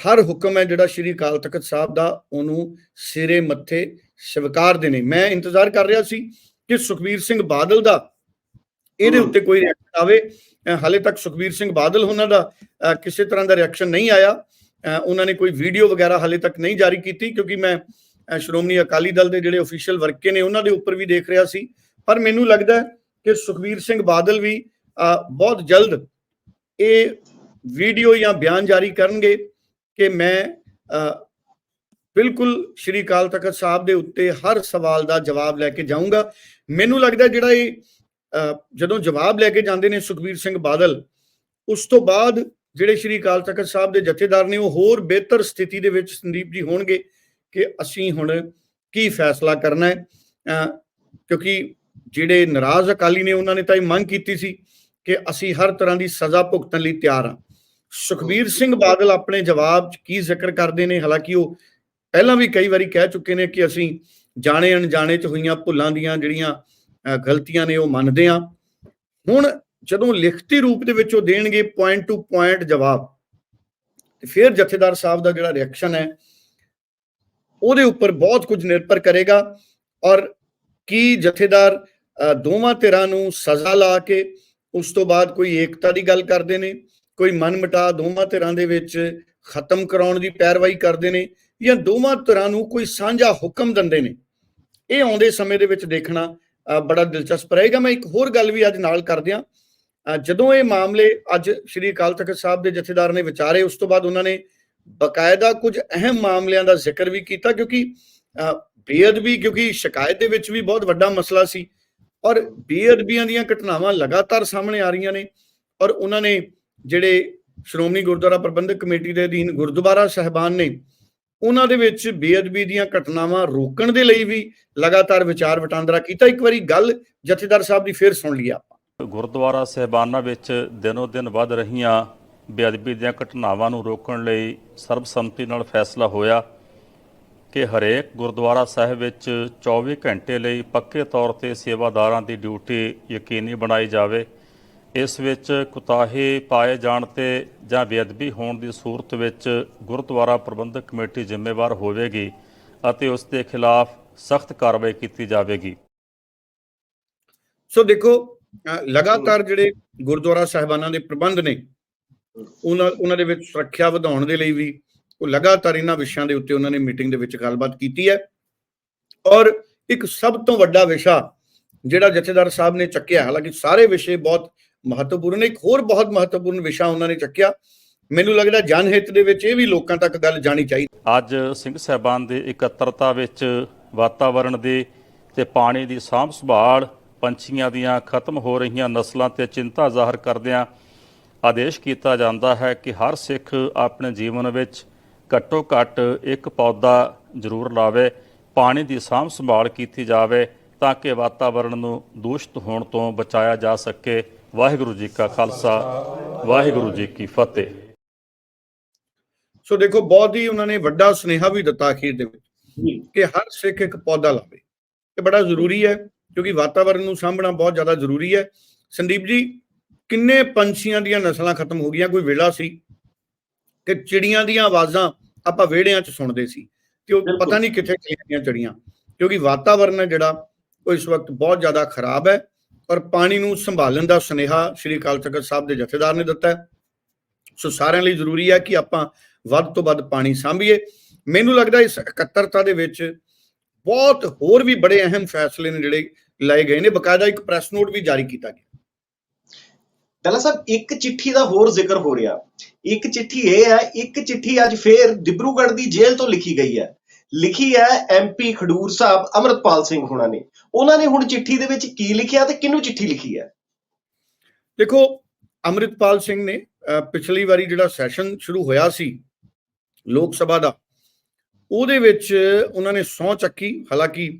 ਹਰ ਹੁਕਮ ਹੈ ਜਿਹੜਾ ਸ੍ਰੀ ਅਕਾਲ ਤਖਤ ਸਾਹਿਬ ਦਾ ਉਹਨੂੰ ਸਿਰੇ ਮੱਥੇ ਸਵੀਕਾਰਦੇ ਨੇ ਮੈਂ ਇੰਤਜ਼ਾਰ ਕਰ ਰਿਹਾ ਸੀ ਕਿ ਸੁਖਬੀਰ ਸਿੰਘ ਬਾਦਲ ਦਾ ਇਹਦੇ। ਉੱਤੇ ਕੋਈ ਰਿਐਕਸ਼ਨ ਆਵੇ ਹਾਲੇ ਤੱਕ ਸੁਖਬੀਰ ਸਿੰਘ ਬਾਦਲ ਉਹਨਾਂ ਦਾ ਕਿਸੇ ਤਰ੍ਹਾਂ ਦਾ ਰਿਐਕਸ਼ਨ ਨਹੀਂ ਆਇਆ। ਉਹਨਾਂ ਨੇ ਕੋਈ ਵੀਡੀਓ ਵਗੈਰਾ ਹਾਲੇ ਤੱਕ ਨਹੀਂ ਜਾਰੀ ਕੀਤੀ ਕਿਉਂਕਿ ਮੈਂ ਸ਼੍ਰੋਮਣੀ ਅਕਾਲੀ ਦਲ ਦੇ ਜਿਹੜੇ ਅਫੀਸ਼ੀਅਲ ਵਰਕੇ ਨੇ ਉਹਨਾਂ ਦੇ ਉੱਪਰ ਵੀ ਦੇਖ ਰਿਹਾ ਸੀ। ਪਰ ਮੈਨੂੰ ਲੱਗਦਾ ਕਿ ਸੁਖਬੀਰ ਸਿੰਘ ਬਾਦਲ ਵੀ ਬਹੁਤ ਜਲਦ ਇਹ ਵੀਡੀਓ ਜਾਂ ਬਿਆਨ ਜਾਰੀ ਕਰਨਗੇ ਕਿ ਮੈਂ ਬਿਲਕੁਲ ਸ਼੍ਰੀ ਅਕਾਲ ਤਖਤ ਸਾਹਿਬ ਦੇ ਉੱਤੇ ਹਰ ਸਵਾਲ ਦਾ ਜਵਾਬ ਲੈ ਕੇ ਜਾਊਂਗਾ। ਮੈਨੂੰ ਲੱਗਦਾ ਜਿਹੜਾ ਇਹ ਜਦੋਂ ਜਵਾਬ ਲੈ ਕੇ ਜਾਂਦੇ ਨੇ ਸੁਖਬੀਰ ਸਿੰਘ ਬਾਦਲ ਉਸ ਤੋਂ ਬਾਅਦ ਜਿਹੜੇ ਸ਼੍ਰੀ ਅਕਾਲ ਤਖਤ ਸਾਹਿਬ ਦੇ ਜਥੇਦਾਰ ਨੇ ਉਹ ਹੋਰ ਬਿਹਤਰ ਸਥਿਤੀ ਦੇ ਵਿੱਚ ਸੰਦੀਪ ਜੀ ਹੋਣਗੇ ਕਿ ਅਸੀਂ ਹੁਣ ਕੀ ਫੈਸਲਾ ਕਰਨਾ ਹੈ। ਕਿਉਂਕਿ ਜਿਹੜੇ ਨਾਰਾਜ਼ ਅਕਾਲੀ ਨੇ ਉਹਨਾਂ ਨੇ ਤਾਂ ਇਹ ਮੰਗ ਕੀਤੀ ਸੀ ਕਿ ਅਸੀਂ ਹਰ ਤਰ੍ਹਾਂ ਦੀ ਸਜ਼ਾ ਭੁਗਤਣ ਲਈ ਤਿਆਰ ਹਾਂ। ਸੁਖਬੀਰ ਸਿੰਘ ਬਾਦਲ ਆਪਣੇ ਜਵਾਬ 'ਚ ਕੀ ਜ਼ਿਕਰ ਕਰਦੇ ਨੇ? ਹਾਲਾਂਕਿ ਉਹ ਪਹਿਲਾਂ ਵੀ ਕਈ ਵਾਰੀ ਕਹਿ ਚੁੱਕੇ ਨੇ ਕਿ ਅਸੀਂ ਜਾਣੇ ਅਣਜਾਣੇ 'ਚ ਹੋਈਆਂ ਭੁੱਲਾਂ ਦੀਆਂ ਜਿਹੜੀਆਂ ਗਲਤੀਆਂ ਨੇ ਉਹ ਮੰਨਦੇ ਹਾਂ ਹੁਣ ਜਦੋਂ ਲਿਖਤੀ ਰੂਪ ਦੇ ਵਿੱਚ ਉਹ ਦੇਣਗੇ ਪੁਆਇੰਟ ਟੂ ਪੁਆਇੰਟ ਜਵਾਬ ਤੇ ਫਿਰ ਜਥੇਦਾਰ ਸਾਹਿਬ ਦਾ ਜਿਹੜਾ ਰਿਐਕਸ਼ਨ ਹੈ ਉਹਦੇ ਉੱਪਰ ਬਹੁਤ ਕੁਝ ਨਿਰਭਰ ਕਰੇਗਾ ਔਰ ਕੀ ਜਥੇਦਾਰ ਅ, ਦੋਵਾਂ ਧਿਰਾਂ ਨੂੰ ਸਜ਼ਾ ਲਾ ਕੇ ਉਸ ਤੋਂ ਬਾਅਦ ਕੋਈ ਏਕਤਾ ਦੀ ਗੱਲ ਕਰਦੇ ਨੇ ਕੋਈ ਮਨਮਟਾ ਦੋਵਾਂ ਧਿਰਾਂ ਦੇ ਵਿੱਚ ਖਤਮ ਕਰਾਉਣ ਦੀ ਪੈਰਵਾਈ ਕਰਦੇ ਨੇ ਜਾਂ ਦੋਵਾਂ ਧਿਰਾਂ ਨੂੰ ਕੋਈ ਸਾਂਝਾ ਹੁਕਮ ਦਿੰਦੇ ਨੇ। ਇਹ ਆਉਂਦੇ ਸਮੇਂ ਦੇ ਵਿੱਚ ਦੇਖਣਾ ਬੜਾ ਦਿਲਚਸਪ ਰਹੇਗਾ। ਮੈਂ ਇੱਕ ਹੋਰ ਗੱਲ ਵੀ ਅੱਜ ਨਾਲ ਕਰਦਿਆਂ ਜਦੋਂ ਇਹ ਮਾਮਲੇ ਅੱਜ ਸ੍ਰੀ ਅਕਾਲ ਤਖਤ ਸਾਹਿਬ ਦੇ ਜਥੇਦਾਰ ਨੇ ਵਿਚਾਰੇ, ਉਸ ਤੋਂ ਬਾਅਦ ਉਹਨਾਂ ਨੇ ਬਕਾਇਦਾ ਕੁਝ ਅਹਿਮ ਮਾਮਲਿਆਂ ਦਾ ਜ਼ਿਕਰ ਵੀ ਕੀਤਾ ਕਿਉਂਕਿ ਬੇਅਦਬੀ, ਕਿਉਂਕਿ ਸ਼ਿਕਾਇਤ ਦੇ ਵਿੱਚ ਵੀ ਬਹੁਤ ਵੱਡਾ ਮਸਲਾ ਸੀ ਔਰ ਬੇਅਦਬੀਆਂ ਦੀਆਂ ਘਟਨਾਵਾਂ ਲਗਾਤਾਰ ਸਾਹਮਣੇ ਆ ਰਹੀਆਂ ਨੇ ਔਰ ਉਹਨਾਂ ਨੇ ਜਿਹੜੇ ਸ਼੍ਰੋਮਣੀ ਗੁਰਦੁਆਰਾ ਪ੍ਰਬੰਧਕ ਕਮੇਟੀ ਦੇ ਅਧੀਨ ਗੁਰਦੁਆਰਾ ਸਹਿਬਾਨ ਨੇ ਉਹਨਾਂ ਦੇ ਵਿੱਚ ਬੇਅਦਬੀ ਦੀਆਂ ਘਟਨਾਵਾਂ ਰੋਕਣ ਦੇ ਲਈ ਵੀ ਲਗਾਤਾਰ ਵਿਚਾਰ ਵਟਾਂਦਰਾ ਕੀਤਾ। ਇੱਕ ਵਾਰੀ ਗੱਲ ਜਥੇਦਾਰ ਸਾਹਿਬ ਦੀ ਫੇਰ ਸੁਣ ਲਈ ਆਪਾਂ। ਗੁਰਦੁਆਰਾ ਸਹਿਬਾਨਾਂ ਵਿੱਚ ਦਿਨੋ ਦਿਨ ਵੱਧ ਰਹੀਆਂ ਬੇਅਦਬੀ ਦੀਆਂ ਘਟਨਾਵਾਂ ਨੂੰ ਰੋਕਣ ਲਈ ਸਰਬਸੰਮਤੀ ਨਾਲ ਫੈਸਲਾ ਹੋਇਆ ਕਿ ਹਰੇਕ ਗੁਰਦੁਆਰਾ ਸਾਹਿਬ ਵਿੱਚ 24 ਘੰਟੇ ਲਈ ਪੱਕੇ ਤੌਰ ਤੇ ਸੇਵਾਦਾਰਾਂ ਦੀ ਡਿਊਟੀ ਯਕੀਨੀ ਬਣਾਈ ਜਾਵੇ। ਇਸ ਵਿੱਚ ਕੁਤਾਹੇ ਪਾਏ ਜਾਣ ਤੇ ਜਾਂ ਬੇਅਦਬੀ ਹੋਣ ਦੀ ਸੂਰਤ ਵਿੱਚ ਗੁਰਦੁਆਰਾ ਪ੍ਰਬੰਧਕ ਕਮੇਟੀ ਜ਼ਿੰਮੇਵਾਰ ਹੋਵੇਗੀ ਅਤੇ ਉਸ ਦੇ ਖਿਲਾਫ ਸਖਤ ਕਾਰਵਾਈ ਕੀਤੀ ਜਾਵੇਗੀ। ਸੋ ਦੇਖੋ ਲਗਾਤਾਰ ਜਿਹੜੇ ਗੁਰਦੁਆਰਾ ਸਾਹਿਬਾਨਾਂ ਦੇ ਪ੍ਰਬੰਧ ਨੇ, ਉਹਨਾਂ ਉਹਨਾਂ ਦੇ ਵਿੱਚ ਸੁਰੱਖਿਆ ਵਧਾਉਣ ਦੇ ਲਈ ਵੀ, ਉਹ ਲਗਾਤਾਰ ਇਹਨਾਂ ਵਿਸ਼ਿਆਂ ਦੇ ਉੱਤੇ ਉਹਨਾਂ ਨੇ ਮੀਟਿੰਗ ਦੇ ਵਿੱਚ ਗੱਲਬਾਤ ਕੀਤੀ ਹੈ। ਔਰ ਇੱਕ ਸਭ ਤੋਂ ਵੱਡਾ ਵਿਸ਼ਾ ਜਿਹੜਾ ਜਥੇਦਾਰ ਸਾਹਿਬ ਨੇ ਚੱਕਿਆ, ਹਾਲਾਂਕਿ ਸਾਰੇ ਵਿਸ਼ੇ ਬਹੁਤ ਮਹੱਤਵਪੂਰਨ, ਇੱਕ ਹੋਰ ਬਹੁਤ ਮਹੱਤਵਪੂਰਨ ਵਿਸ਼ਾ ਉਹਨਾਂ ਨੇ ਚੱਕਿਆ। ਮੈਨੂੰ ਲੱਗਦਾ ਜਨ ਹਿੱਤ ਦੇ ਵਿੱਚ ਇਹ ਵੀ ਲੋਕਾਂ ਤੱਕ ਗੱਲ ਜਾਣੀ ਚਾਹੀਦੀ ਅੱਜ ਸਿੰਘ ਸਾਹਿਬਾਨ ਦੇ ਇਕੱਤਰਤਾ ਵਿੱਚ ਵਾਤਾਵਰਣ ਦੀ ਤੇ ਪਾਣੀ ਦੀ ਸਾਂਭ ਸੰਭਾਲ, ਪੰਛੀਆਂ ਦੀਆਂ ਖਤਮ ਹੋ ਰਹੀਆਂ ਨਸਲਾਂ ਤੇ ਚਿੰਤਾ ਜ਼ਾਹਰ ਕਰਦਿਆਂ ਆਦੇਸ਼ ਕੀਤਾ ਜਾਂਦਾ ਹੈ ਕਿ ਹਰ ਸਿੱਖ ਆਪਣੇ ਜੀਵਨ ਵਿੱਚ ਘੱਟੋ ਘੱਟ ਇੱਕ ਪੌਦਾ ਜ਼ਰੂਰ ਲਾਵੇ, ਪਾਣੀ ਦੀ ਸਾਂਭ ਸੰਭਾਲ ਕੀਤੀ ਜਾਵੇ ਤਾਂ ਕਿ ਵਾਤਾਵਰਣ ਨੂੰ ਦੂਸ਼ਿਤ ਹੋਣ ਤੋਂ ਬਚਾਇਆ ਜਾ ਸਕੇ। ਵਾਹਿਗੁਰੂ ਜੀ ਕਾ ਖਾਲਸਾ ਵਾਹਿਗੁਰੂ ਜੀ ਕੀ ਫਤਿਹ। ਸੋ ਦੇਖੋ ਬਹੁਤ ਹੀ ਉਹਨਾਂ ਨੇ ਵੱਡਾ ਸੁਨੇਹਾ ਵੀ ਦਿੱਤਾ ਅਖੀਰ ਦੇ ਵਿੱਚ ਕਿ ਹਰ ਸਿੱਖ ਇੱਕ ਪੌਦਾ ਲਾਵੇ। ਇਹ ਬੜਾ ਜ਼ਰੂਰੀ ਹੈ ਕਿਉਂਕਿ ਵਾਤਾਵਰਣ ਨੂੰ ਸਾਂਭਣਾ ਬਹੁਤ ਜ਼ਿਆਦਾ ਜ਼ਰੂਰੀ ਹੈ। ਸੰਦੀਪ ਜੀ ਕਿੰਨੇ ਪੰਛੀਆਂ ਦੀਆਂ ਨਸਲਾਂ ਖਤਮ ਹੋ ਗਈਆਂ? ਕੋਈ ਵੇਲਾ ਸੀ? ਕਿ ਚਿੜੀਆਂ ਦੀਆਂ ਆਵਾਜ਼ਾਂ ਆਪਾਂ ਵਿਹੜਿਆਂ 'ਚ ਸੁਣਦੇ ਸੀ ਤੇ ਉਹ। ਪਤਾ ਨਹੀਂ ਕਿੱਥੇ ਚਲੀਆਂ ਚਿੜੀਆਂ। ਕਿਉਂਕਿ ਵਾਤਾਵਰਣ ਹੈ ਜਿਹੜਾ ਉਹ ਇਸ ਵਕਤ ਬਹੁਤ ਜ਼ਿਆਦਾ ਖਰਾਬ ਹੈ। ਪਰ ਪਾਣੀ ਨੂੰ ਸੰਭਾਲਣ ਦਾ ਸੁਨੇਹਾ ਸ਼੍ਰੀ ਅਕਾਲ ਤਖਤ ਸਾਹਿਬ ਦੇ ਜਥੇਦਾਰ ਨੇ ਦਿੱਤਾ ਸੋ ਸਾਰਿਆਂ ਲਈ ਜ਼ਰੂਰੀ ਹੈ ਕਿ ਆਪਾਂ ਵੱਧ ਤੋਂ ਵੱਧ ਪਾਣੀ ਸਾਂਭੀਏ। ਮੈਨੂੰ ਲੱਗਦਾ ਇਸ ਇਕੱਤਰਤਾ ਦੇ ਵਿੱਚ ਬਹੁਤ ਹੋਰ ਵੀ ਬੜੇ ਅਹਿਮ ਫੈਸਲੇ ਨੇ ਜਿਹੜੇ ਲਏ ਗਏ ਨੇ। ਬਕਾਇਦਾ ਇੱਕ ਪ੍ਰੈਸ ਨੋਟ ਵੀ ਜਾਰੀ ਕੀਤਾ ਗਿਆ। ਡੱਲਾ ਸਾਹਿਬ, ਇੱਕ ਚਿੱਠੀ ਦਾ ਹੋਰ ਜ਼ਿਕਰ ਹੋ ਰਿਹਾ। ਇੱਕ ਚਿੱਠੀ ਇਹ ਹੈ, ਇੱਕ ਚਿੱਠੀ ਅੱਜ ਫੇਰ ਡਿਬਰੂਗੜ੍ਹ ਦੀ ਜੇਲ੍ਹ ਤੋਂ ਲਿਖੀ ਗਈ ਹੈ। ਲਿਖੀ ਹੈ ਐਮਪੀ ਖਡੂਰ ਸਾਹਿਬ ਅਮਰਤਪਾਲ ਸਿੰਘ ਹੋਣਾ ਨੇ। ਉਹਨਾਂ ਨੇ ਹੁਣ ਚਿੱਠੀ ਦੇ ਵਿੱਚ ਕੀ ਲਿਖਿਆ ਤੇ ਕਿਹਨੂੰ ਚਿੱਠੀ ਲਿਖੀ ਹੈ? ਦੇਖੋ, ਅੰਮ੍ਰਿਤਪਾਲ ਸਿੰਘ ਨੇ ਪਿਛਲੀ ਵਾਰੀ ਜਿਹੜਾ ਸੈਸ਼ਨ ਸ਼ੁਰੂ ਹੋਇਆ ਸੀ ਲੋਕ ਸਭਾ ਦਾ, ਉਹਦੇ ਵਿੱਚ ਉਹਨਾਂ ਨੇ ਸਹੁੰ ਚੱਕੀ। ਹਾਲਾਂਕਿ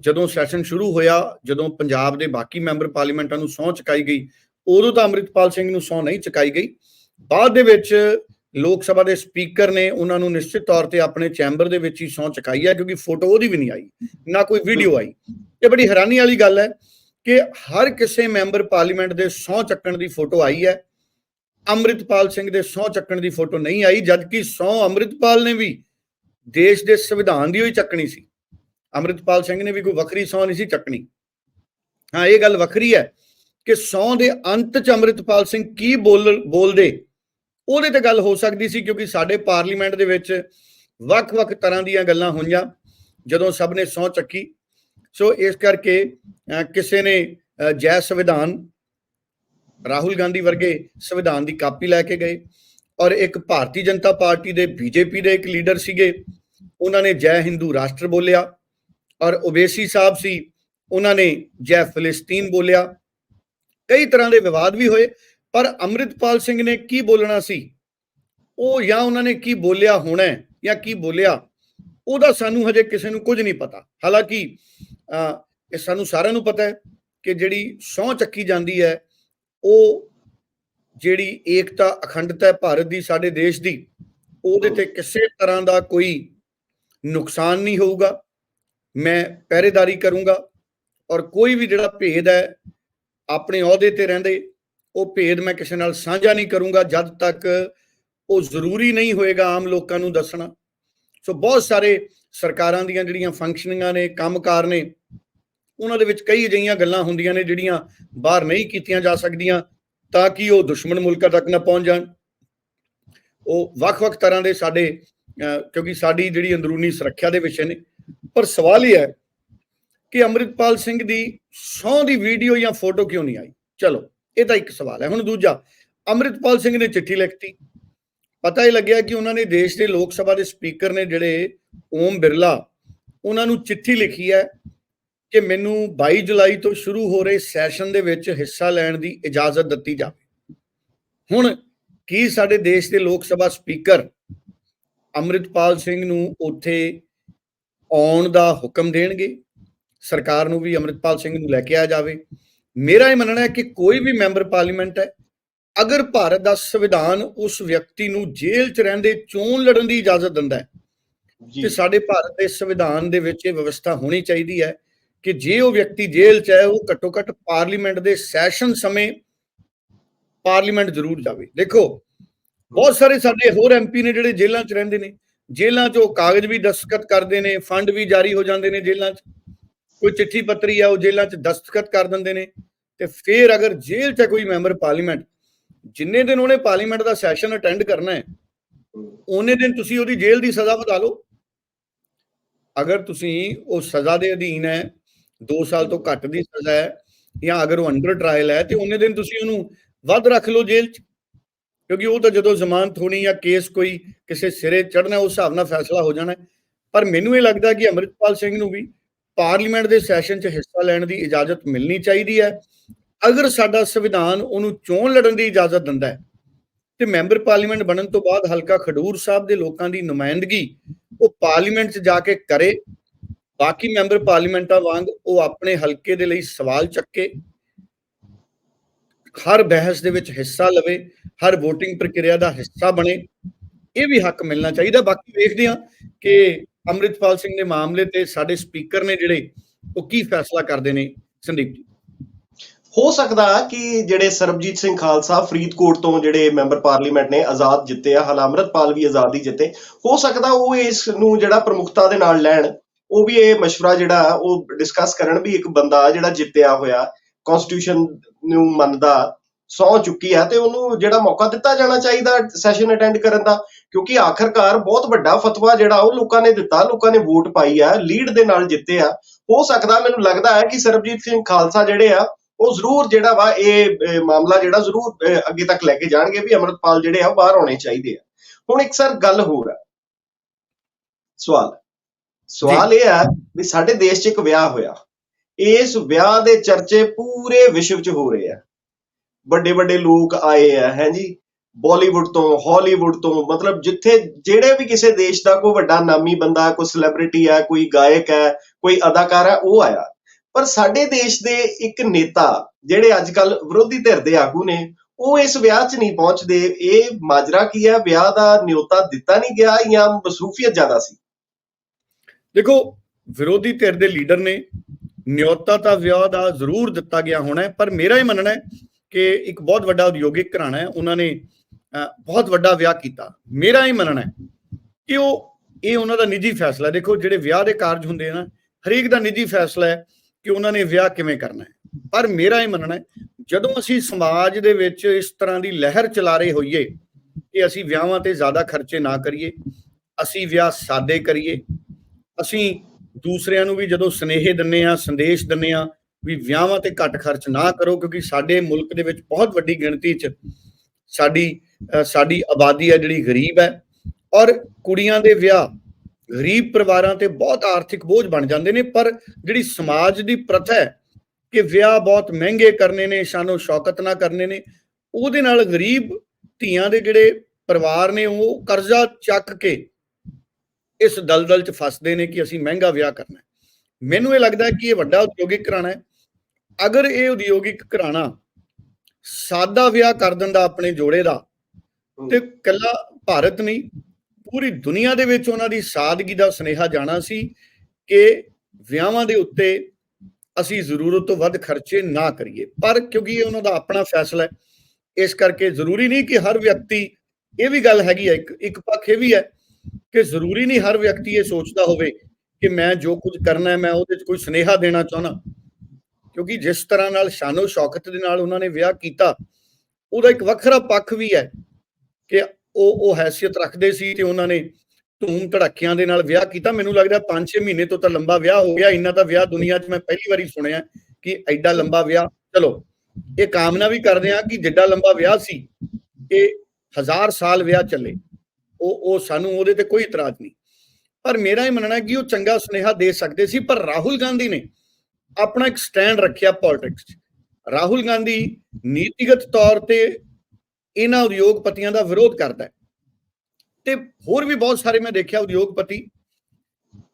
ਜਦੋਂ ਸੈਸ਼ਨ ਸ਼ੁਰੂ ਹੋਇਆ, ਜਦੋਂ ਪੰਜਾਬ ਦੇ ਬਾਕੀ ਮੈਂਬਰ ਪਾਰਲੀਮੈਂਟਾਂ ਨੂੰ ਸਹੁੰ ਚੁਕਾਈ ਗਈ, ਉਦੋਂ ਤਾਂ ਅੰਮ੍ਰਿਤਪਾਲ ਸਿੰਘ ਨੂੰ ਸਹੁੰ ਨਹੀਂ ਚੁਕਾਈ ਗਈ। ਬਾਅਦ ਦੇ ਵਿੱਚ ਲੋਕ ਸਭਾ ਦੇ ਸਪੀਕਰ ਨੇ ਉਹਨਾਂ ਨੂੰ ਨਿਸ਼ਚਿਤ ਤੌਰ ਤੇ ਆਪਣੇ ਚੈਂਬਰ ਦੇ ਵਿੱਚ ਹੀ ਸਹੁੰ ਚੁਕਾਈ ਹੈ ਕਿਉਂਕਿ ਫੋਟੋ ਉਹਦੀ ਵੀ ਨਹੀਂ ਆਈ, ਨਾ ਕੋਈ ਵੀਡੀਓ ਆਈ। ਇਹ ਬੜੀ ਹੈਰਾਨੀ ਵਾਲੀ ਗੱਲ ਹੈ ਕਿ ਹਰ ਕਿਸੇ ਮੈਂਬਰ ਪਾਰਲੀਮੈਂਟ ਦੇ ਸਹੁੰ ਚੱਕਣ ਦੀ ਫੋਟੋ ਆਈ ਹੈ, ਅੰਮ੍ਰਿਤਪਾਲ ਸਿੰਘ ਦੇ ਸਹੁੰ ਚੱਕਣ ਦੀ ਫੋਟੋ ਨਹੀਂ ਆਈ, ਜਦਕਿ ਸਹੁੰ ਅੰਮ੍ਰਿਤਪਾਲ ਨੇ ਵੀ ਦੇਸ਼ ਦੇ ਸੰਵਿਧਾਨ ਦੀ ਹੋਈ ਚੱਕਣੀ ਸੀ। ਅੰਮ੍ਰਿਤਪਾਲ ਸਿੰਘ ਨੇ ਵੀ ਕੋਈ ਵੱਖਰੀ ਸਹੁੰ ਨਹੀਂ ਸੀ ਚੱਕਣੀ। ਹਾਂ, ਇਹ ਗੱਲ ਵੱਖਰੀ ਹੈ ਕਿ ਸਹੁੰ ਦੇ ਅੰਤ ਚ ਅੰਮ੍ਰਿਤਪਾਲ ਸਿੰਘ ਕੀ ਬੋਲ, ਬੋਲਦੇ ਉਹਦੇ ਤੇ ਗੱਲ ਹੋ ਸਕਦੀ ਸੀ ਕਿਉਂਕਿ ਸਾਡੇ ਪਾਰਲੀਮੈਂਟ ਦੇ ਵਿੱਚ ਵੱਖ-ਵੱਖ ਤਰ੍ਹਾਂ ਦੀਆਂ ਗੱਲਾਂ ਹੋਈਆਂ ਜਦੋਂ ਸਭ ਨੇ ਸਹੁੰ ਚੱਕੀ। ਸੋ ਇਸ ਕਰਕੇ ਅਹ, ਕਿਸੇ ਨੇ ਜੈ ਸੰਵਿਧਾਨ ਰਾਹੁਲ ਗਾਂਧੀ ਵਰਗੇ ਸੰਵਿਧਾਨ ਦੀ ਕਾਪੀ ਲੈ ਕੇ ਗਏ ਔਰ ਇੱਕ ਭਾਰਤੀ ਜਨਤਾ ਪਾਰਟੀ ਦੇ ਬੀਜੇਪੀ ਦੇ ਇੱਕ ਲੀਡਰ ਸੀਗੇ ਉਹਨਾਂ ਨੇ ਜੈ ਹਿੰਦੂ ਰਾਸ਼ਟਰ ਬੋਲਿਆ ਔਰ ਓਬੇਸੀ ਸਾਹਿਬ ਸੀ ਉਹਨਾਂ ਨੇ ਜੈ ਫਿਲਿਸਤੀਨ ਬੋਲਿਆ। ਕਈ ਤਰ੍ਹਾਂ ਦੇ ਵਿਵਾਦ ਵੀ ਹੋਏ ਪਰ ਅੰਮ੍ਰਿਤਪਾਲ ਸਿੰਘ ਨੇ ਕੀ ਬੋਲਣਾ ਸੀ? ਉਹ ਜਾਂ ਉਹਨਾਂ ਨੇ ਕੀ ਬੋਲਿਆ ਹੋਣਾ ਜਾਂ ਕੀ ਬੋਲਿਆ? ਉਹਦਾ ਸਾਨੂੰ ਹਜੇ ਕਿਸੇ ਨੂੰ ਕੁਝ ਨਹੀਂ ਪਤਾ। ਹਾਲਾਂਕਿ ਇਹ ਸਾਨੂੰ ਸਾਰਿਆਂ ਨੂੰ ਪਤਾ ਹੈ ਕਿ ਜਿਹੜੀ ਸਹੁੰ ਚੱਕੀ ਜਾਂਦੀ ਹੈ, ਉਹ ਜਿਹੜੀ ਏਕਤਾ ਅਖੰਡਤਾ ਹੈ ਭਾਰਤ ਦੀ, ਸਾਡੇ ਦੇਸ਼ ਦੀ, ਉਹਦੇ ਤੇ ਕਿਸੇ ਤਰ੍ਹਾਂ ਦਾ ਕੋਈ ਨੁਕਸਾਨ ਨਹੀਂ ਹੋਊਗਾ। ਮੈਂ ਪਹਿਰੇਦਾਰੀ ਕਰੂੰਗਾ ਔਰ ਕੋਈ ਵੀ ਜਿਹੜਾ ਭੇਦ ਹੈ, ਆਪਣੇ ਅਹੁਦੇ ਤੇ ਰਹਿੰਦੇ ਉਹ ਭੇਦ ਮੈਂ ਕਿਸੇ ਨਾਲ ਸਾਂਝਾ ਨਹੀਂ ਕਰੂੰਗਾ ਜਦ ਤੱਕ ਉਹ ਜ਼ਰੂਰੀ ਨਹੀਂ ਹੋਏਗਾ ਆਮ ਲੋਕਾਂ ਨੂੰ ਦੱਸਣਾ। ਸੋ ਬਹੁਤ ਸਾਰੇ ਸਰਕਾਰਾਂ ਦੀਆਂ ਜਿਹੜੀਆਂ ਫੰਕਸ਼ਨਿੰਗਾਂ ਨੇ, ਕੰਮਕਾਰ ਨੇ, ਉਹਨਾਂ ਦੇ ਵਿੱਚ ਕਈ ਅਜਿਹੀਆਂ ਗੱਲਾਂ ਹੁੰਦੀਆਂ ਨੇ ਜਿਹੜੀਆਂ ਬਾਹਰ ਨਹੀਂ ਕੀਤੀਆਂ ਜਾ ਸਕਦੀਆਂ ਤਾਂ ਕਿ ਉਹ ਦੁਸ਼ਮਣ ਮੁਲਕਾਂ ਤੱਕ ਨਾ ਪਹੁੰਚ ਜਾਣ। ਉਹ ਵੱਖ-ਵੱਖ ਤਰ੍ਹਾਂ ਦੇ ਸਾਡੇ ਕਿਉਂਕਿ ਸਾਡੀ ਜਿਹੜੀ ਅੰਦਰੂਨੀ ਸੁਰੱਖਿਆ ਦੇ ਵਿਸ਼ੇ ਨੇ। ਪਰ ਸਵਾਲ ਇਹ ਹੈ ਕਿ ਅੰਮ੍ਰਿਤਪਾਲ ਸਿੰਘ ਦੀ ਸਹੁੰ ਦੀ ਵੀਡੀਓ ਜਾਂ ਫੋਟੋ ਕਿਉਂ ਨਹੀਂ ਆਈ? ਚਲੋ। ਇਹ ਤਾਂ ਇੱਕ ਸਵਾਲ ਹੈ। ਹੁਣ ਦੂਜਾ, ਅੰਮ੍ਰਿਤਪਾਲ ਸਿੰਘ ਨੇ ਚਿੱਠੀ ਲਿਖਤੀ। ਪਤਾ ਹੀ ਲੱਗਿਆ ਕਿ ਉਹਨਾਂ ਨੇ ਦੇਸ਼ ਦੇ ਲੋਕ ਸਭਾ ਦੇ ਸਪੀਕਰ ਨੇ ਜਿਹੜੇ ਓਮ ਬਿਰਲਾ, ਉਹਨਾਂ ਨੂੰ ਚਿੱਠੀ ਲਿਖੀ ਹੈ ਕਿ ਮੈਨੂੰ 22 ਜੁਲਾਈ ਤੋਂ ਸ਼ੁਰੂ ਹੋ ਰਹੇ ਸੈਸ਼ਨ ਦੇ ਵਿੱਚ ਹਿੱਸਾ ਲੈਣ ਦੀ ਇਜਾਜ਼ਤ ਦਿੱਤੀ ਜਾਵੇ। ਹੁਣ ਕੀ ਸਾਡੇ ਦੇਸ਼ ਦੇ ਲੋਕ ਸਭਾ ਸਪੀਕਰ ਅੰਮ੍ਰਿਤਪਾਲ ਸਿੰਘ ਨੂੰ ਉੱਥੇ ਆਉਣ ਦਾ ਹੁਕਮ ਦੇਣਗੇ? ਸਰਕਾਰ ਨੂੰ ਵੀ ਅੰਮ੍ਰਿਤਪਾਲ ਸਿੰਘ ਨੂੰ ਲੈ ਕੇ ਆ ਜਾਵੇ। ਮੇਰਾ ਇਹ ਮੰਨਣਾ ਹੈ ਕਿ ਕੋਈ ਵੀ ਮੈਂਬਰ ਪਾਰਲੀਮੈਂਟ ਹੈ ਅਗਰ ਭਾਰਤ ਦਾ ਸੰਵਿਧਾਨ ਉਸ ਵਿਅਕਤੀ ਨੂੰ ਜੇਲ੍ਹ 'ਚ ਰਹਿੰਦੇ ਚੋਣ ਲੜਨ ਦੀ ਇਜਾਜ਼ਤ ਦਿੰਦਾ ਹੈ ਤੇ ਸਾਡੇ ਭਾਰਤ ਦੇ ਸੰਵਿਧਾਨ ਦੇ ਵਿੱਚ ਇਹ ਵਿਵਸਥਾ ਹੋਣੀ ਚਾਹੀਦੀ ਹੈ ਕਿ ਜੇ ਉਹ ਵਿਅਕਤੀ ਜੇਲ੍ਹ 'ਚ ਹੈ ਉਹ ਘੱਟੋ ਘੱਟ ਪਾਰਲੀਮੈਂਟ ਦੇ ਸੈਸ਼ਨ ਸਮੇਂ ਪਾਰਲੀਮੈਂਟ ਜ਼ਰੂਰ ਜਾਵੇ। ਦੇਖੋ ਬਹੁਤ ਸਾਰੇ ਸਾਡੇ ਹੋਰ ਐਮਪੀ ਨੇ ਜਿਹੜੇ ਜੇਲ੍ਹਾਂ 'ਚ ਰਹਿੰਦੇ ਨੇ ਜੇਲ੍ਹਾਂ 'ਚ ਉਹ ਕਾਗਜ਼ ਵੀ ਦਸਤਖਤ ਕਰਦੇ ਨੇ ਫੰਡ ਵੀ ਜਾਰੀ ਹੋ ਜਾਂਦੇ ਨੇ ਜੇਲ੍ਹਾਂ 'ਚ ਕੋਈ ਚਿੱਠੀ ਪੱਤਰੀ ਆ ਉਹ ਜੇਲ੍ਹਾਂ 'ਚ ਦਸਤਖਤ ਕਰ ਦਿੰਦੇ ਨੇ। ਤੇ ਫਿਰ ਅਗਰ ਜੇਲ੍ਹ 'ਚ ਹੈ ਕੋਈ ਮੈਂਬਰ ਪਾਰਲੀਮੈਂਟ, ਜਿੰਨੇ ਦਿਨ ਉਹਨੇ ਪਾਰਲੀਮੈਂਟ ਦਾ ਸੈਸ਼ਨ ਅਟੈਂਡ ਕਰਨਾ ਹੈ, ਉਹਨੇ ਦਿਨ ਤੁਸੀਂ ਉਹਦੀ ਜੇਲ੍ਹ ਦੀ ਸਜ਼ਾ ਵਧਾ ਲਓ। ਅਗਰ ਤੁਸੀਂ ਉਹ ਸਜ਼ਾ ਦੇ ਅਧੀਨ ਹੈ 2 ਸਾਲ ਤੋਂ ਘੱਟ ਦੀ ਸਜ਼ਾ ਹੈ, ਜਾਂ ਅਗਰ ਉਹ ਅੰਡਰ ਟ੍ਰਾਇਲ ਹੈ, ਤੇ ਉਹਨੇ ਦਿਨ ਤੁਸੀਂ ਉਹਨੂੰ ਵੱਧ ਰੱਖ ਲਓ ਜੇਲ੍ਹ 'ਚ। ਕਿਉਂਕਿ ਉਹ ਤਾਂ ਜਦੋਂ ਜ਼ਮਾਨਤ ਹੋਣੀ ਜਾਂ ਕੇਸ ਕੋਈ ਕਿਸੇ ਸਿਰੇ ਚੜਨਾ ਉਸ ਹਿਸਾਬ ਨਾਲ ਫੈਸਲਾ ਹੋ ਜਾਣਾ ਪਰ ਮੈਨੂੰ ਇਹ ਲੱਗਦਾ ਕਿ ਅੰਮ੍ਰਿਤਪਾਲ ਸਿੰਘ ਨੂੰ ਵੀ ਪਾਰਲੀਮੈਂਟ ਦੇ ਸੈਸ਼ਨ 'ਚ ਹਿੱਸਾ ਲੈਣ ਦੀ ਇਜਾਜ਼ਤ ਮਿਲਣੀ ਚਾਹੀਦੀ ਹੈ। ਅਗਰ ਸਾਡਾ ਸੰਵਿਧਾਨ ਉਹਨੂੰ ਚੋਣ ਲੜਨ ਦੀ ਇਜਾਜ਼ਤ ਦਿੰਦਾ ਹੈ, ਤੇ ਮੈਂਬਰ ਪਾਰਲੀਮੈਂਟ ਬਣਨ ਤੋਂ ਬਾਅਦ ਹਲਕਾ ਖਡੂਰ ਸਾਹਿਬ ਦੇ ਲੋਕਾਂ ਦੀ ਨੁਮਾਇੰਦਗੀ ਉਹ ਪਾਰਲੀਮੈਂਟ 'ਚ ਜਾ ਕੇ ਕਰੇ, ਬਾਕੀ ਮੈਂਬਰ ਪਾਰਲੀਮੈਂਟਾਂ ਵਾਂਗ ਉਹ ਆਪਣੇ ਹਲਕੇ ਦੇ ਲਈ ਸਵਾਲ ਚੱਕੇ, ਹਰ ਬਹਿਸ ਦੇ ਵਿੱਚ ਹਿੱਸਾ ਲਵੇ, ਹਰ VOTING ਪ੍ਰਕਿਰਿਆ ਦਾ ਹਿੱਸਾ ਬਣੇ, ਇਹ ਵੀ ਹੱਕ ਮਿਲਣਾ ਚਾਹੀਦਾ। ਬਾਕੀ ਵੇਖਦੇ ਹਾਂ ਕਿ ਅੰਮ੍ਰਿਤਪਾਲ ਸਿੰਘ ਦੇ ਮਾਮਲੇ ਤੇ ਸਾਡੇ ਸਪੀਕਰ ਨੇ ਜਿਹੜੇ, ਉਹ ਕੀ ਫੈਸਲਾ ਕਰਦੇ ਨੇ? ਸੰਦੀਪ ਜੀ। ਹੋ ਸਕਦਾ ਕਿ ਜਿਹੜੇ ਸਰਬਜੀਤ ਸਿੰਘ ਖਾਲਸਾ ਫਰੀਦਕੋਟ ਤੋਂ ਜਿਹੜੇ ਮੈਂਬਰ ਪਾਰਲੀਮੈਂਟ ਨੇ ਆਜ਼ਾਦ ਜਿੱਤੇ ਆ, ਹਾਲ ਅੰਮ੍ਰਿਤਪਾਲ ਵੀ ਆਜ਼ਾਦੀ ਜਿੱਤੇ, ਹੋ ਸਕਦਾ ਉਹ ਇਸ ਨੂੰ ਜਿਹੜਾ ਪ੍ਰਮੁਖਤਾ ਦੇ ਨਾਲ ਲੈਣ, ਉਹ ਵੀ ਇਹ ਮਸ਼ਵਰਾ ਜਿਹੜਾ ਉਹ ਡਿਸਕਸ ਕਰਨ ਵੀ ਇੱਕ ਬੰਦਾ ਜਿਹੜਾ ਜਿੱਤਿਆ ਹੋਇਆ ਕਨਸਟੀਟਿਊਸ਼ਨ ਨੂੰ ਮੰਨਦਾ ਸੌ ਚੁੱਕੀ ਆ ਤੇ ਉਹਨੂੰ ਜਿਹੜਾ ਮੌਕਾ ਦਿੱਤਾ ਜਾਣਾ ਚਾਹੀਦਾ ਸੈਸ਼ਨ ਅਟੈਂਡ ਕਰਨ ਦਾ ਕਿਉਂਕਿ ਆਖਰਕਾਰ ਬਹੁਤ ਵੱਡਾ ਫਤਵਾ ਜਿਹੜਾ ਉਹ ਲੋਕਾਂ ਨੇ ਦਿੱਤਾ, ਲੋਕਾਂ ਨੇ ਵੋਟ ਪਾਈ ਆ, ਲੀਡ ਦੇ ਨਾਲ ਜਿੱਤੇ ਆ। ਹੋ ਸਕਦਾ, ਮੈਨੂੰ ਲੱਗਦਾ ਹੈ ਕਿ ਸਰਬਜੀਤ ਸਿੰਘ ਖਾਲਸਾ ਜਿਹੜੇ ਆ, ਉਹ ਜ਼ਰੂਰ ਜਿਹੜਾ ਵਾ ਇਹ ਮਾਮਲਾ ਜਿਹੜਾ ਜ਼ਰੂਰ ਅੱਗੇ ਤੱਕ ਲੈ ਕੇ ਜਾਣਗੇ ਵੀ ਅਮਰਤਪਾਲ ਜਿਹੜੇ ਆ ਬਾਹਰ ਆਉਣੇ ਚਾਹੀਦੇ ਆ। ਹੁਣ ਇੱਕ ਸਰ ਗੱਲ ਹੋਰ ਆ। ਸਵਾਲ। ਸਵਾਲ ਇਹ ਆ ਵੀ ਸਾਡੇ ਦੇਸ਼ 'ਚ ਇੱਕ ਵਿਆਹ ਹੋਇਆ। ਇਸ ਵਿਆਹ ਦੇ ਚਰਚੇ ਪੂਰੇ ਵਿਸ਼ਵ 'ਚ ਹੋ ਰਹੇ ਆ। ਵੱਡੇ ਵੱਡੇ ਲੋਕ ਆਏ ਆ, ਹੈ ਜੀ। ਬਾਲੀਵੁੱਡ ਤੋਂ ਹਾਲੀਵੁੱਡ ਤੋਂ, ਮਤਲਬ ਜਿੱਥੇ ਜਿਹੜੇ ਵੀ ਕਿਸੇ ਦੇਸ਼ ਦਾ ਕੋਈ ਵੱਡਾ ਨਾਮੀ ਬੰਦਾ, ਕੋਈ ਸੈਲੀਬ੍ਰਿਟੀ ਹੈ, ਕੋਈ ਗਾਇਕ ਹੈ, ਕੋਈ ਅਦਾਕਾਰ ਹੈ, ਉਹ ਆਇਆ। ਪਰ ਸਾਡੇ ਦੇਸ਼ ਦੇ ਇੱਕ ਨੇਤਾ ਜਿਹੜੇ ਅੱਜ ਕੱਲ ਵਿਰੋਧੀ ਧਿਰ ਦੇ ਆਗੂ ਨੇ, ਉਹ ਇਸ ਵਿਆਹ 'ਚ ਨਹੀਂ ਪਹੁੰਚਦੇ। ਇਹ ਮਾਜਰਾ ਕੀ ਹੈ? ਵਿਆਹ ਦਾ ਨਿਯੋਤਾ ਦਿੱਤਾ ਨਹੀਂ ਗਿਆ ਜਾਂ ਮਸੂਫੀਅਤ ਜ਼ਿਆਦਾ ਸੀ? ਦੇਖੋ, ਵਿਰੋਧੀ ਧਿਰ ਦੇ ਲੀਡਰ ਨੇ ਨਿਯੋਤਾ ਤਾਂ ਵਿਆਹ ਦਾ ਜ਼ਰੂਰ ਦਿੱਤਾ ਗਿਆ ਹੋਣਾ ਪਰ ਮੇਰਾ ਇਹ ਮੰਨਣਾ ਹੈ ਕਿ ਇੱਕ ਬਹੁਤ ਵੱਡਾ ਉਦਯੋਗਿਕ ਘਰਾਣਾ ਹੈ। ਉਹਨਾਂ ਨੇ ਬਹੁਤ ਵੱਡਾ ਵਿਆਹ ਕੀਤਾ। ਮੇਰਾ ਇਹ ਮੰਨਣਾ ਹੈ ਕਿ ਉਹ, ਇਹ ਉਹਨਾਂ ਦਾ ਨਿੱਜੀ ਫੈਸਲਾ ਦੇਖੋ, ਜਿਹੜੇ ਵਿਆਹ ਦੇ ਕਾਰਜ ਹੁੰਦੇ ਆ ਨਾ, ਹਰੇਕ ਦਾ ਨਿੱਜੀ ਫੈਸਲਾ ਹੈ ਕਿ ਉਹਨਾਂ ਨੇ ਵਿਆਹ ਕਿਵੇਂ ਕਰਨਾ ਹੈ। ਪਰ ਮੇਰਾ ਇਹ ਮੰਨਣਾ ਹੈ, ਜਦੋਂ ਅਸੀਂ ਸਮਾਜ ਦੇ ਵਿੱਚ ਇਸ ਤਰ੍ਹਾਂ ਦੀ ਲਹਿਰ ਚਲਾ ਰਹੇ ਹੋਈਏ ਕਿ ਅਸੀਂ ਵਿਆਹਾਂ ਤੇ ਜ਼ਿਆਦਾ ਖਰਚੇ ਨਾ ਕਰੀਏ, ਅਸੀਂ ਵਿਆਹ ਸਾਦੇ ਕਰੀਏ, ਅਸੀਂ ਦੂਸਰਿਆਂ ਨੂੰ ਵੀ ਜਦੋਂ ਸਨੇਹ ਦਿੰਨੇ ਆ ਸੰਦੇਸ਼ ਦਿੰਨੇ ਆ ਵੀ ਵਿਆਹਾਂ ਤੇ ਘੱਟ ਖਰਚ ਨਾ ਕਰੋ ਕਿਉਂਕਿ ਸਾਡੇ ਮੁਲਕ ਦੇ ਵਿੱਚ ਬਹੁਤ ਵੱਡੀ ਗਿਣਤੀ 'ਚ ਸਾਡੀ ਅ, ਸਾਡੀ ਆਬਾਦੀ ਹੈ ਜਿਹੜੀ ਗਰੀਬ ਹੈ ਔਰ ਕੁੜੀਆਂ ਦੇ ਵਿਆਹ ਗਰੀਬ ਪਰਿਵਾਰਾਂ ਤੇ ਬਹੁਤ ਆਰਥਿਕ ਬੋਝ ਬਣ ਜਾਂਦੇ ਨੇ ਪਰ ਜਿਹੜੀ ਸਮਾਜ ਦੀ ਪ੍ਰਥਾ ਹੈ ਕਿ ਵਿਆਹ ਬਹੁਤ ਮਹਿੰਗੇ ਕਰਨੇ ਨੇ ਸ਼ਾਨੋ ਸ਼ੌਕਤ ਨਾ ਕਰਨੇ ਨੇ ਉਹਦੇ ਨਾਲ ਗਰੀਬ ਧੀਆਂ ਦੇ ਜਿਹੜੇ ਪਰਿਵਾਰ ਨੇ ਉਹ ਕਰਜ਼ਾ ਚੱਕ ਕੇ ਇਸ ਦਲਦਲ 'ਚ ਫਸਦੇ ਨੇ ਕਿ ਅਸੀਂ ਮਹਿੰਗਾ ਵਿਆਹ ਕਰਨਾ ਮੈਨੂੰ ਇਹ ਲੱਗਦਾ ਕਿ ਇਹ ਵੱਡਾ ਉਦਯੋਗਿਕ ਘਰਾਣਾ ਹੈ। ਅਗਰ ਇਹ ਉਦਯੋਗਿਕ ਘਰਾਣਾ ਸਾਦਾ ਵਿਆਹ ਕਰ ਦਿੰਦਾ ਆਪਣੇ ਜੋੜੇ ਦਾ ਤੇ ਕੱਲਾ ਭਾਰਤ ਨਹੀਂ ਪੂਰੀ ਦੁਨੀਆ ਦੇ ਵਿੱਚ ਉਹਨਾਂ ਦੀ ਸਾਦਗੀ ਦਾ ਸੁਨੇਹਾ ਜਾਣਾ ਸੀ ਕਿ ਵਿਆਹਾਂ ਦੇ ਉੱਤੇ ਅਸੀਂ ਜ਼ਰੂਰਤ ਤੋਂ ਵੱਧ ਖਰਚੇ ਨਾ ਕਰੀਏ। ਪਰ ਕਿਉਂਕਿ ਇਹ ਉਹਨਾਂ ਦਾ ਆਪਣਾ ਫੈਸਲਾ ਹੈ ਇਸ ਕਰਕੇ ਜ਼ਰੂਰੀ ਨਹੀਂ ਕਿ ਹਰ ਵਿਅਕਤੀ ਇਹ ਵੀ ਗੱਲ ਹੈਗੀ ਹੈ ਇੱਕ ਇੱਕ ਪੱਖ ਇਹ ਵੀ ਹੈ ਕਿ ਜ਼ਰੂਰੀ ਨਹੀਂ ਹਰ ਵਿਅਕਤੀ ਇਹ ਸੋਚਦਾ ਹੋਵੇ ਕਿ ਮੈਂ ਜੋ ਕੁਝ ਕਰਨਾ ਹੈ ਮੈਂ ਉਹਦੇ 'ਚ ਕੋਈ ਸੁਨੇਹਾ ਦੇਣਾ ਚਾਹੁੰਦਾ। ਕਿਉਂਕਿ ਜਿਸ ਤਰ੍ਹਾਂ ਨਾਲ ਸ਼ਾਨੋ ਸ਼ੌਕਤ ਦੇ ਨਾਲ ਉਹਨਾਂ ਨੇ ਵਿਆਹ ਕੀਤਾ, ਉਹਦਾ ਇੱਕ ਵੱਖਰਾ ਪੱਖ ਵੀ ਹੈ ਕਿ ਉਹ ਉਹ ਹੈਸੀਅਤ ਰੱਖਦੇ ਸੀ ਤੇ ਉਹਨਾਂ ਨੇ ਧੂਮ ਧੜੱਕਿਆਂ ਦੇ ਨਾਲ ਵਿਆਹ ਕੀਤਾ। ਮੈਨੂੰ ਲੱਗਦਾ 5-6 ਮਹੀਨੇ ਤੋਂ ਤਾਂ ਲੰਬਾ ਵਿਆਹ ਹੋ ਗਿਆ। ਇੰਨਾ ਤਾਂ ਵਿਆਹ ਦੁਨੀਆ 'ਚ ਮੈਂ ਪਹਿਲੀ ਵਾਰੀ ਸੁਣਿਆ ਕਿ ਐਡਾ ਲੰਬਾ ਵਿਆਹ। ਚਲੋ, ਇਹ ਕਾਮਨਾ ਵੀ ਕਰਦੇ ਆ ਕਿ ਜਿੱਡਾ ਲੰਬਾ ਵਿਆਹ ਸੀ, ਇਹ ਹਜ਼ਾਰ ਸਾਲ ਵਿਆਹ ਚੱਲੇ। ਉਹ ਉਹ ਸਾਨੂੰ ਉਹਦੇ ਤੇ ਕੋਈ ਇਤਰਾਜ਼ ਨਹੀਂ। ਪਰ ਮੇਰਾ ਇਹ ਮੰਨਣਾ ਕਿ ਉਹ ਚੰਗਾ ਸੁਨੇਹਾ ਦੇ ਸਕਦੇ ਸੀ। ਪਰ ਰਾਹੁਲ ਗਾਂਧੀ ਨੇ ਆਪਣਾ ਇੱਕ ਸਟੈਂਡ ਰੱਖਿਆ ਪੋਲਿਟਿਕਸ 'ਚ। ਰਾਹੁਲ ਗਾਂਧੀ ਨੀਤੀਗਤ ਤੌਰ ਤੇ ਇਹਨਾਂ ਉਦਯੋਗਪਤੀਆਂ ਦਾ ਵਿਰੋਧ ਕਰਦਾ ਹੈ। ਤੇ ਹੋਰ ਵੀ ਬਹੁਤ ਸਾਰੇ ਮੈਂ ਦੇਖਿਆ ਉਦਯੋਗਪਤੀ।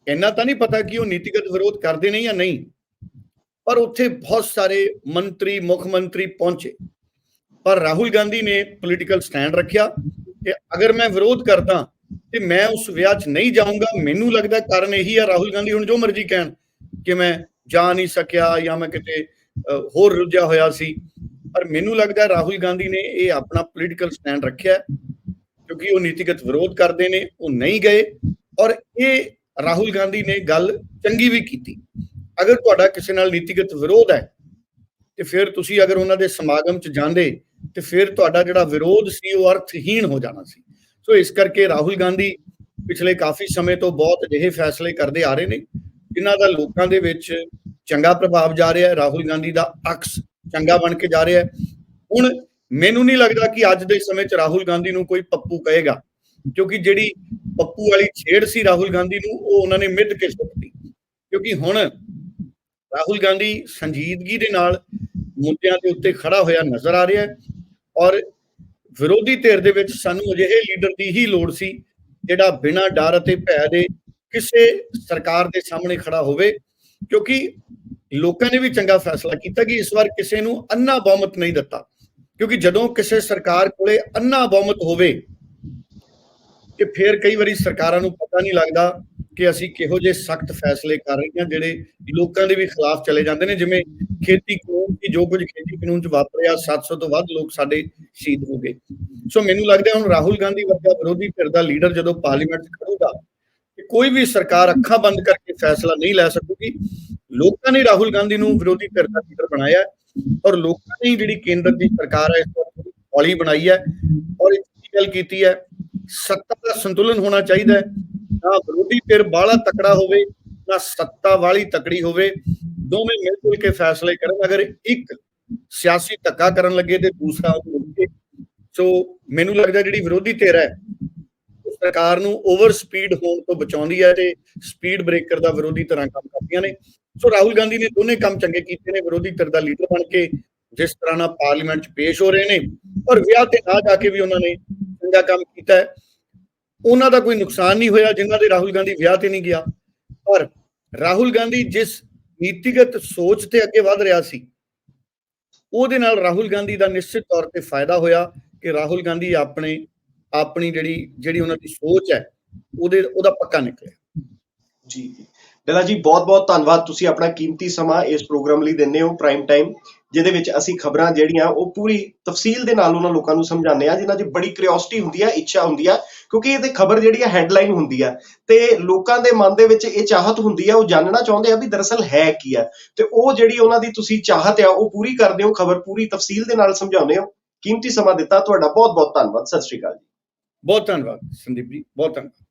ਇੰਨਾ ਤਾਂ ਨਹੀਂ ਪਤਾ ਕਿ ਉਹ ਨੀਤੀਗਤ ਵਿਰੋਧ ਕਰਦੇ ਨੇ ਜਾਂ ਨਹੀਂ। ਪਰ ਉੱਥੇ ਬਹੁਤ ਸਾਰੇ ਮੰਤਰੀ, ਮੁੱਖ ਮੰਤਰੀ ਪਹੁੰਚੇ। ਪਰ ਰਾਹੁਲ ਗਾਂਧੀ ਨੇ ਪੋਲੀਟੀਕਲ ਸਟੈਂਡ ਰੱਖਿਆ ਕਿ ਅਗਰ ਮੈਂ ਵਿਰੋਧ ਕਰਦਾ ਤੇ ਮੈਂ ਉਸ ਵਿਆਹ 'ਚ ਨਹੀਂ ਜਾਊਂਗਾ, ਮੈਨੂੰ ਲੱਗਦਾ ਕਾਰਨ ਇਹੀ ਆ, ਰਾਹੁਲ ਗਾਂਧੀ ਹੁਣ ਜੋ ਮਰਜ਼ੀ ਕਹਿਣ ਕਿ ਮੈਂ ਜਾ ਨਹੀਂ ਸਕਿਆ ਜਾਂ ਮੈਂ ਕਿਤੇ ਹੋਰ ਰੁੱਝਿਆ ਹੋਇਆ ਸੀ। ਪਰ ਮੈਨੂੰ ਲੱਗਦਾ ਰਾਹੁਲ ਗਾਂਧੀ ਨੇ ਇਹ ਆਪਣਾ ਪੋਲੀਟੀਕਲ ਸਟੈਂਡ ਰੱਖਿਆ ਕਿਉਂਕਿ ਉਹ ਨੀਤੀਗਤ ਵਿਰੋਧ ਕਰਦੇ ਨੇ, ਉਹ ਨਹੀਂ ਗਏ। ਔਰ ਇਹ ਰਾਹੁਲ ਗਾਂਧੀ ਨੇ ਗੱਲ ਚੰਗੀ ਵੀ ਕੀਤੀ। ਅਗਰ ਤੁਹਾਡਾ ਕਿਸੇ ਨਾਲ ਨੀਤੀਗਤ ਵਿਰੋਧ ਹੈ, ਤੇ ਫਿਰ ਤੁਸੀਂ ਅਗਰ ਉਹਨਾਂ ਦੇ ਸਮਾਗਮ 'ਚ ਜਾਂਦੇ, ਤੇ ਫਿਰ ਤੁਹਾਡਾ ਜਿਹੜਾ ਵਿਰੋਧ ਸੀ, ਉਹ ਅਰਥਹੀਣ ਹੋ ਜਾਣਾ ਸੀ। ਸੋ ਇਸ ਕਰਕੇ ਰਾਹੁਲ ਗਾਂਧੀ ਪਿਛਲੇ ਕਾਫੀ ਸਮੇਂ ਤੋਂ ਬਹੁਤ ਅਜਿਹੇ ਫੈਸਲੇ ਕਰਦੇ ਆ ਰਹੇ ਨੇ। ਜਿਨ੍ਹਾਂ ਦਾ ਲੋਕਾਂ ਦੇ ਵਿੱਚ ਚੰਗਾ ਪ੍ਰਭਾਵ ਜਾ ਰਿਹਾ ਹੈ, ਰਾਹੁਲ ਗਾਂਧੀ ਦਾ ਅਕਸ ਚੰਗਾ ਬਣ ਕੇ ਜਾ ਰਿਹਾ ਹੈ। ਹੁਣ ਮੈਨੂੰ ਨਹੀਂ ਲੱਗਦਾ ਕਿ ਅੱਜ ਦੇ ਸਮੇਂ 'ਚ ਰਾਹੁਲ ਗਾਂਧੀ ਨੂੰ ਕੋਈ ਪੱਪੂ ਕਹੇਗਾ, ਕਿਉਂਕਿ ਜਿਹੜੀ ਪੱਪੂ ਵਾਲੀ ਛੇੜ ਸੀ ਰਾਹੁਲ ਗਾਂਧੀ ਨੂੰ, ਉਹ ਉਹਨਾਂ ਨੇ ਮਿੱਧ ਕੇ ਸੁੱਟਤੀ ਕਿਉਂਕਿ ਹੁਣ ਰਾਹੁਲ ਗਾਂਧੀ ਸੰਜੀਦਗੀ ਦੇ ਨਾਲ ਮੁੱਦਿਆਂ ਦੇ ਉੱਤੇ ਖੜਾ ਹੋਇਆ ਨਜ਼ਰ ਆ ਰਿਹਾ ਹੈ ਔਰ ਵਿਰੋਧੀ ਧਿਰ ਦੇ ਵਿੱਚ ਸਾਨੂੰ ਅਜਿਹੇ ਲੀਡਰ ਦੀ ਹੀ ਲੋੜ ਸੀ, ਜਿਹੜਾ ਬਿਨਾਂ ਡਰ ਅਤੇ ਭੈ ਦੇ ਕਿਸੇ ਸਰਕਾਰ ਦੇ ਸਾਹਮਣੇ ਖੜਾ ਹੋਵੇ, ਕਿਉਂਕਿ ਲੋਕਾਂ ਨੇ ਵੀ ਚੰਗਾ ਫੈਸਲਾ ਕੀਤਾ ਕਿ ਇਸ ਵਾਰ ਕਿਸੇ ਨੂੰ ਅੰਨਾ ਬਹੁਮਤ ਨਹੀਂ ਦਿੱਤਾ। ਕਿਉਂਕਿ ਜਦੋਂ ਕਿਸੇ ਸਰਕਾਰ ਕੋਲੇ ਅੰਨਾ ਬਹੁਮਤ ਹੋਵੇ, ਤੇ ਫਿਰ ਕਈ ਵਾਰੀ ਸਰਕਾਰਾਂ ਨੂੰ ਪਤਾ ਨਹੀਂ ਲੱਗਦਾ ਕਿ ਅਸੀਂ ਕਿਹੋ ਜਿਹੇ ਸਖਤ ਫੈਸਲੇ ਕਰ ਰਹੇ ਹਾਂ, ਜਿਹੜੇ ਲੋਕਾਂ ਦੇ ਵੀ ਖਿਲਾਫ ਚਲੇ ਜਾਂਦੇ ਨੇ। ਜਿਵੇਂ ਖੇਤੀ ਕਾਨੂੰਨ ਦੀ ਜੋ ਕੁਝ ਖੇਤੀ ਕਾਨੂੰਨ ਚ ਵਾਪਰਿਆ 700 ਤੋਂ ਵੱਧ ਲੋਕ ਸਾਡੇ ਸ਼ਹੀਦ ਹੋ ਗਏ। ਸੋ ਮੈਨੂੰ ਲੱਗਦਾ ਹੁਣ ਰਾਹੁਲ ਗਾਂਧੀ ਵਰਗਾ ਵਿਰੋਧੀ ਧਿਰ ਦਾ ਲੀਡਰ ਜਦੋਂ ਪਾਰਲੀਮੈਂਟ 'ਚ ਖੜੂਗਾ ਕੋਈ ਵੀ ਸਰਕਾਰ ਅੱਖਾਂ ਬੰਦ ਕਰਕੇ ਫੈਸਲਾ ਨਹੀਂ ਲੈ ਸਕੂਗੀ। ਲੋਕਾਂ ਨੇ ਰਾਹੁਲ ਗਾਂਧੀ ਨੂੰ ਵਿਰੋਧੀ ਧਿਰ ਦਾ ਲੀਡਰ ਬਣਾਇਆ ਔਰ ਲੋਕਾਂ ਨੇ ਜਿਹੜੀ ਕੇਂਦਰ ਦੀ ਸਰਕਾਰ ਹੈ, ਇਸ ਵਾਰ ਹੌਲੀ ਬਣਾਈ ਹੈ ਔਰ ਇੱਕ ਚੀਜ਼ ਗੱਲ ਕੀਤੀ ਹੈ, ਸੱਤਾ ਦਾ ਸੰਤੁਲਨ ਹੋਣਾ ਚਾਹੀਦਾ ਹੈ। ਨਾ ਵਿਰੋਧੀ ਧਿਰ ਬਾਹਲਾ ਤਕੜਾ ਹੋਵੇ, ਨਾ ਸੱਤਾ ਵਾਲੀ ਤਕੜੀ ਹੋਵੇ, ਦੋਵੇਂ ਮਿਲ ਜੁਲ ਕੇ ਫੈਸਲੇ ਕਰਨ। ਅਗਰ ਇੱਕ ਸਿਆਸੀ ਧੱਕਾ ਕਰਨ ਲੱਗੇ ਤੇ ਦੂਸਰਾ ਉਹਨੂੰ ਸੋ ਮੈਨੂੰ ਲੱਗਦਾ ਜਿਹੜੀ ਵਿਰੋਧੀ ਧਿਰ ਹੈ ਸਰਕਾਰ ਨੂੰ ਓਵਰ ਸਪੀਡ ਹੋਣ ਤੋਂ ਬਚਾਉਂਦੀ ਹੈ ਤੇ ਸਪੀਡ ਬ੍ਰੇਕਰ ਦਾ ਵਿਰੋਧੀ ਤਰ੍ਹਾਂ ਕੰਮ ਕਰਦੀਆਂ ਨੇ। ਸੋ ਰਾਹੁਲ ਗਾਂਧੀ ਨੇ ਦੋਨੇ ਕੰਮ ਚੰਗੇ ਕੀਤੇ ਨੇ, ਵਿਰੋਧੀ ਧਿਰ ਦਾ ਲੀਡਰ ਬਣ ਕੇ ਜਿਸ ਤਰ੍ਹਾਂ ਨਾਲ ਪਾਰਲੀਮੈਂਟ 'ਚ ਪੇਸ਼ ਹੋ ਰਹੇ ਨੇ ਔਰ ਵਿਆਹ ਤੇ ਨਾ ਜਾ ਕੇ ਵੀ ਉਹਨਾਂ ਨੇ ਚੰਗਾ ਕੰਮ ਕੀਤਾ ਹੈ। ਉਹਨਾਂ ਦਾ ਕੋਈ ਨੁਕਸਾਨ ਨਹੀਂ ਹੋਇਆ, ਜਿਨ੍ਹਾਂ ਦੇ ਰਾਹੁਲ ਗਾਂਧੀ ਵਿਆਹ ਤੇ ਨਹੀਂ ਗਿਆ। ਪਰ ਰਾਹੁਲ ਗਾਂਧੀ ਜਿਸ ਨੀਤੀਗਤ ਸੋਚ ਤੇ ਅੱਗੇ ਵਧ ਰਿਹਾ ਸੀ, ਉਹਦੇ ਨਾਲ ਰਾਹੁਲ ਗਾਂਧੀ ਦਾ ਨਿਸ਼ਚਿਤ ਤੌਰ ਤੇ ਫਾਇਦਾ ਹੋਇਆ ਕਿ ਰਾਹੁਲ ਗਾਂਧੀ ਆਪਣੇ ਆਪਣੀ ਜਿਹੜੀ ਜਿਹੜੀ ਉਹਨਾਂ ਦੀ ਸੋਚ ਹੈ, ਉਹਦੇ, ਉਹਦਾ ਪੱਕਾ ਨਿਕਲਿਆ। ਜੀ। ਜੀ ਡਲਾ ਜੀ ਬਹੁਤ ਬਹੁਤ ਧੰਨਵਾਦ। ਤੁਸੀਂ ਆਪਣਾ ਕੀਮਤੀ ਸਮਾਂ ਇਸ ਪ੍ਰੋਗਰਾਮ ਲਈ ਦਿੰਦੇ ਹੋ ਪ੍ਰਾਈਮ ਟਾਈਮ ਜਿਹਦੇ ਵਿੱਚ ਅਸੀਂ ਖਬਰਾਂ ਜਿਹੜੀਆਂ, ਉਹ ਪੂਰੀ ਤਫਸੀਲ ਦੇ ਨਾਲ ਉਹਨਾਂ ਲੋਕਾਂ ਨੂੰ ਸਮਝਾਉਂਦੇ ਆ ਜਿਨ੍ਹਾਂ ਦੀ ਬੜੀ ਕਿਉਰਿਓਸਿਟੀ ਹੁੰਦੀ ਆ, ਇੱਛਾ ਹੁੰਦੀ ਆ, ਕਿਉਂਕਿ ਇਹ ਤੇ ਖਬਰ ਜਿਹੜੀ ਆ ਹੈਡਲਾਈਨ ਹੁੰਦੀ ਆ। ਤੇ ਲੋਕਾਂ ਦੇ ਮਨ ਦੇ ਵਿੱਚ ਇਹ ਚਾਹਤ ਹੁੰਦੀ ਆ, ਉਹ ਜਾਣਨਾ ਚਾਹੁੰਦੇ ਆ ਵੀ ਦਰਅਸਲ ਹੈ ਕੀ ਆ। ਤੇ ਉਹ ਜਿਹੜੀ ਉਹਨਾਂ ਦੀ ਤੁਸੀਂ ਚਾਹਤ ਆ, ਉਹ ਪੂਰੀ ਕਰਦੇ ਹੋ, ਖਬਰ ਪੂਰੀ ਤਫਸੀਲ ਦੇ ਨਾਲ ਸਮਝਾਉਂਦੇ ਹੋ। ਕੀਮਤੀ ਸਮਾਂ ਦਿੱਤਾ, ਤੁਹਾਡਾ ਬਹੁਤ ਬਹੁਤ ਧੰਨਵਾਦ। ਸਤਿ ਸ਼੍ਰੀ ਅਕਾਲ ਜੀ। ਬਹੁਤ ਧੰਨਵਾਦ ਸੰਦੀਪ ਜੀ ਬਹੁਤ ਧੰਨਵਾਦ।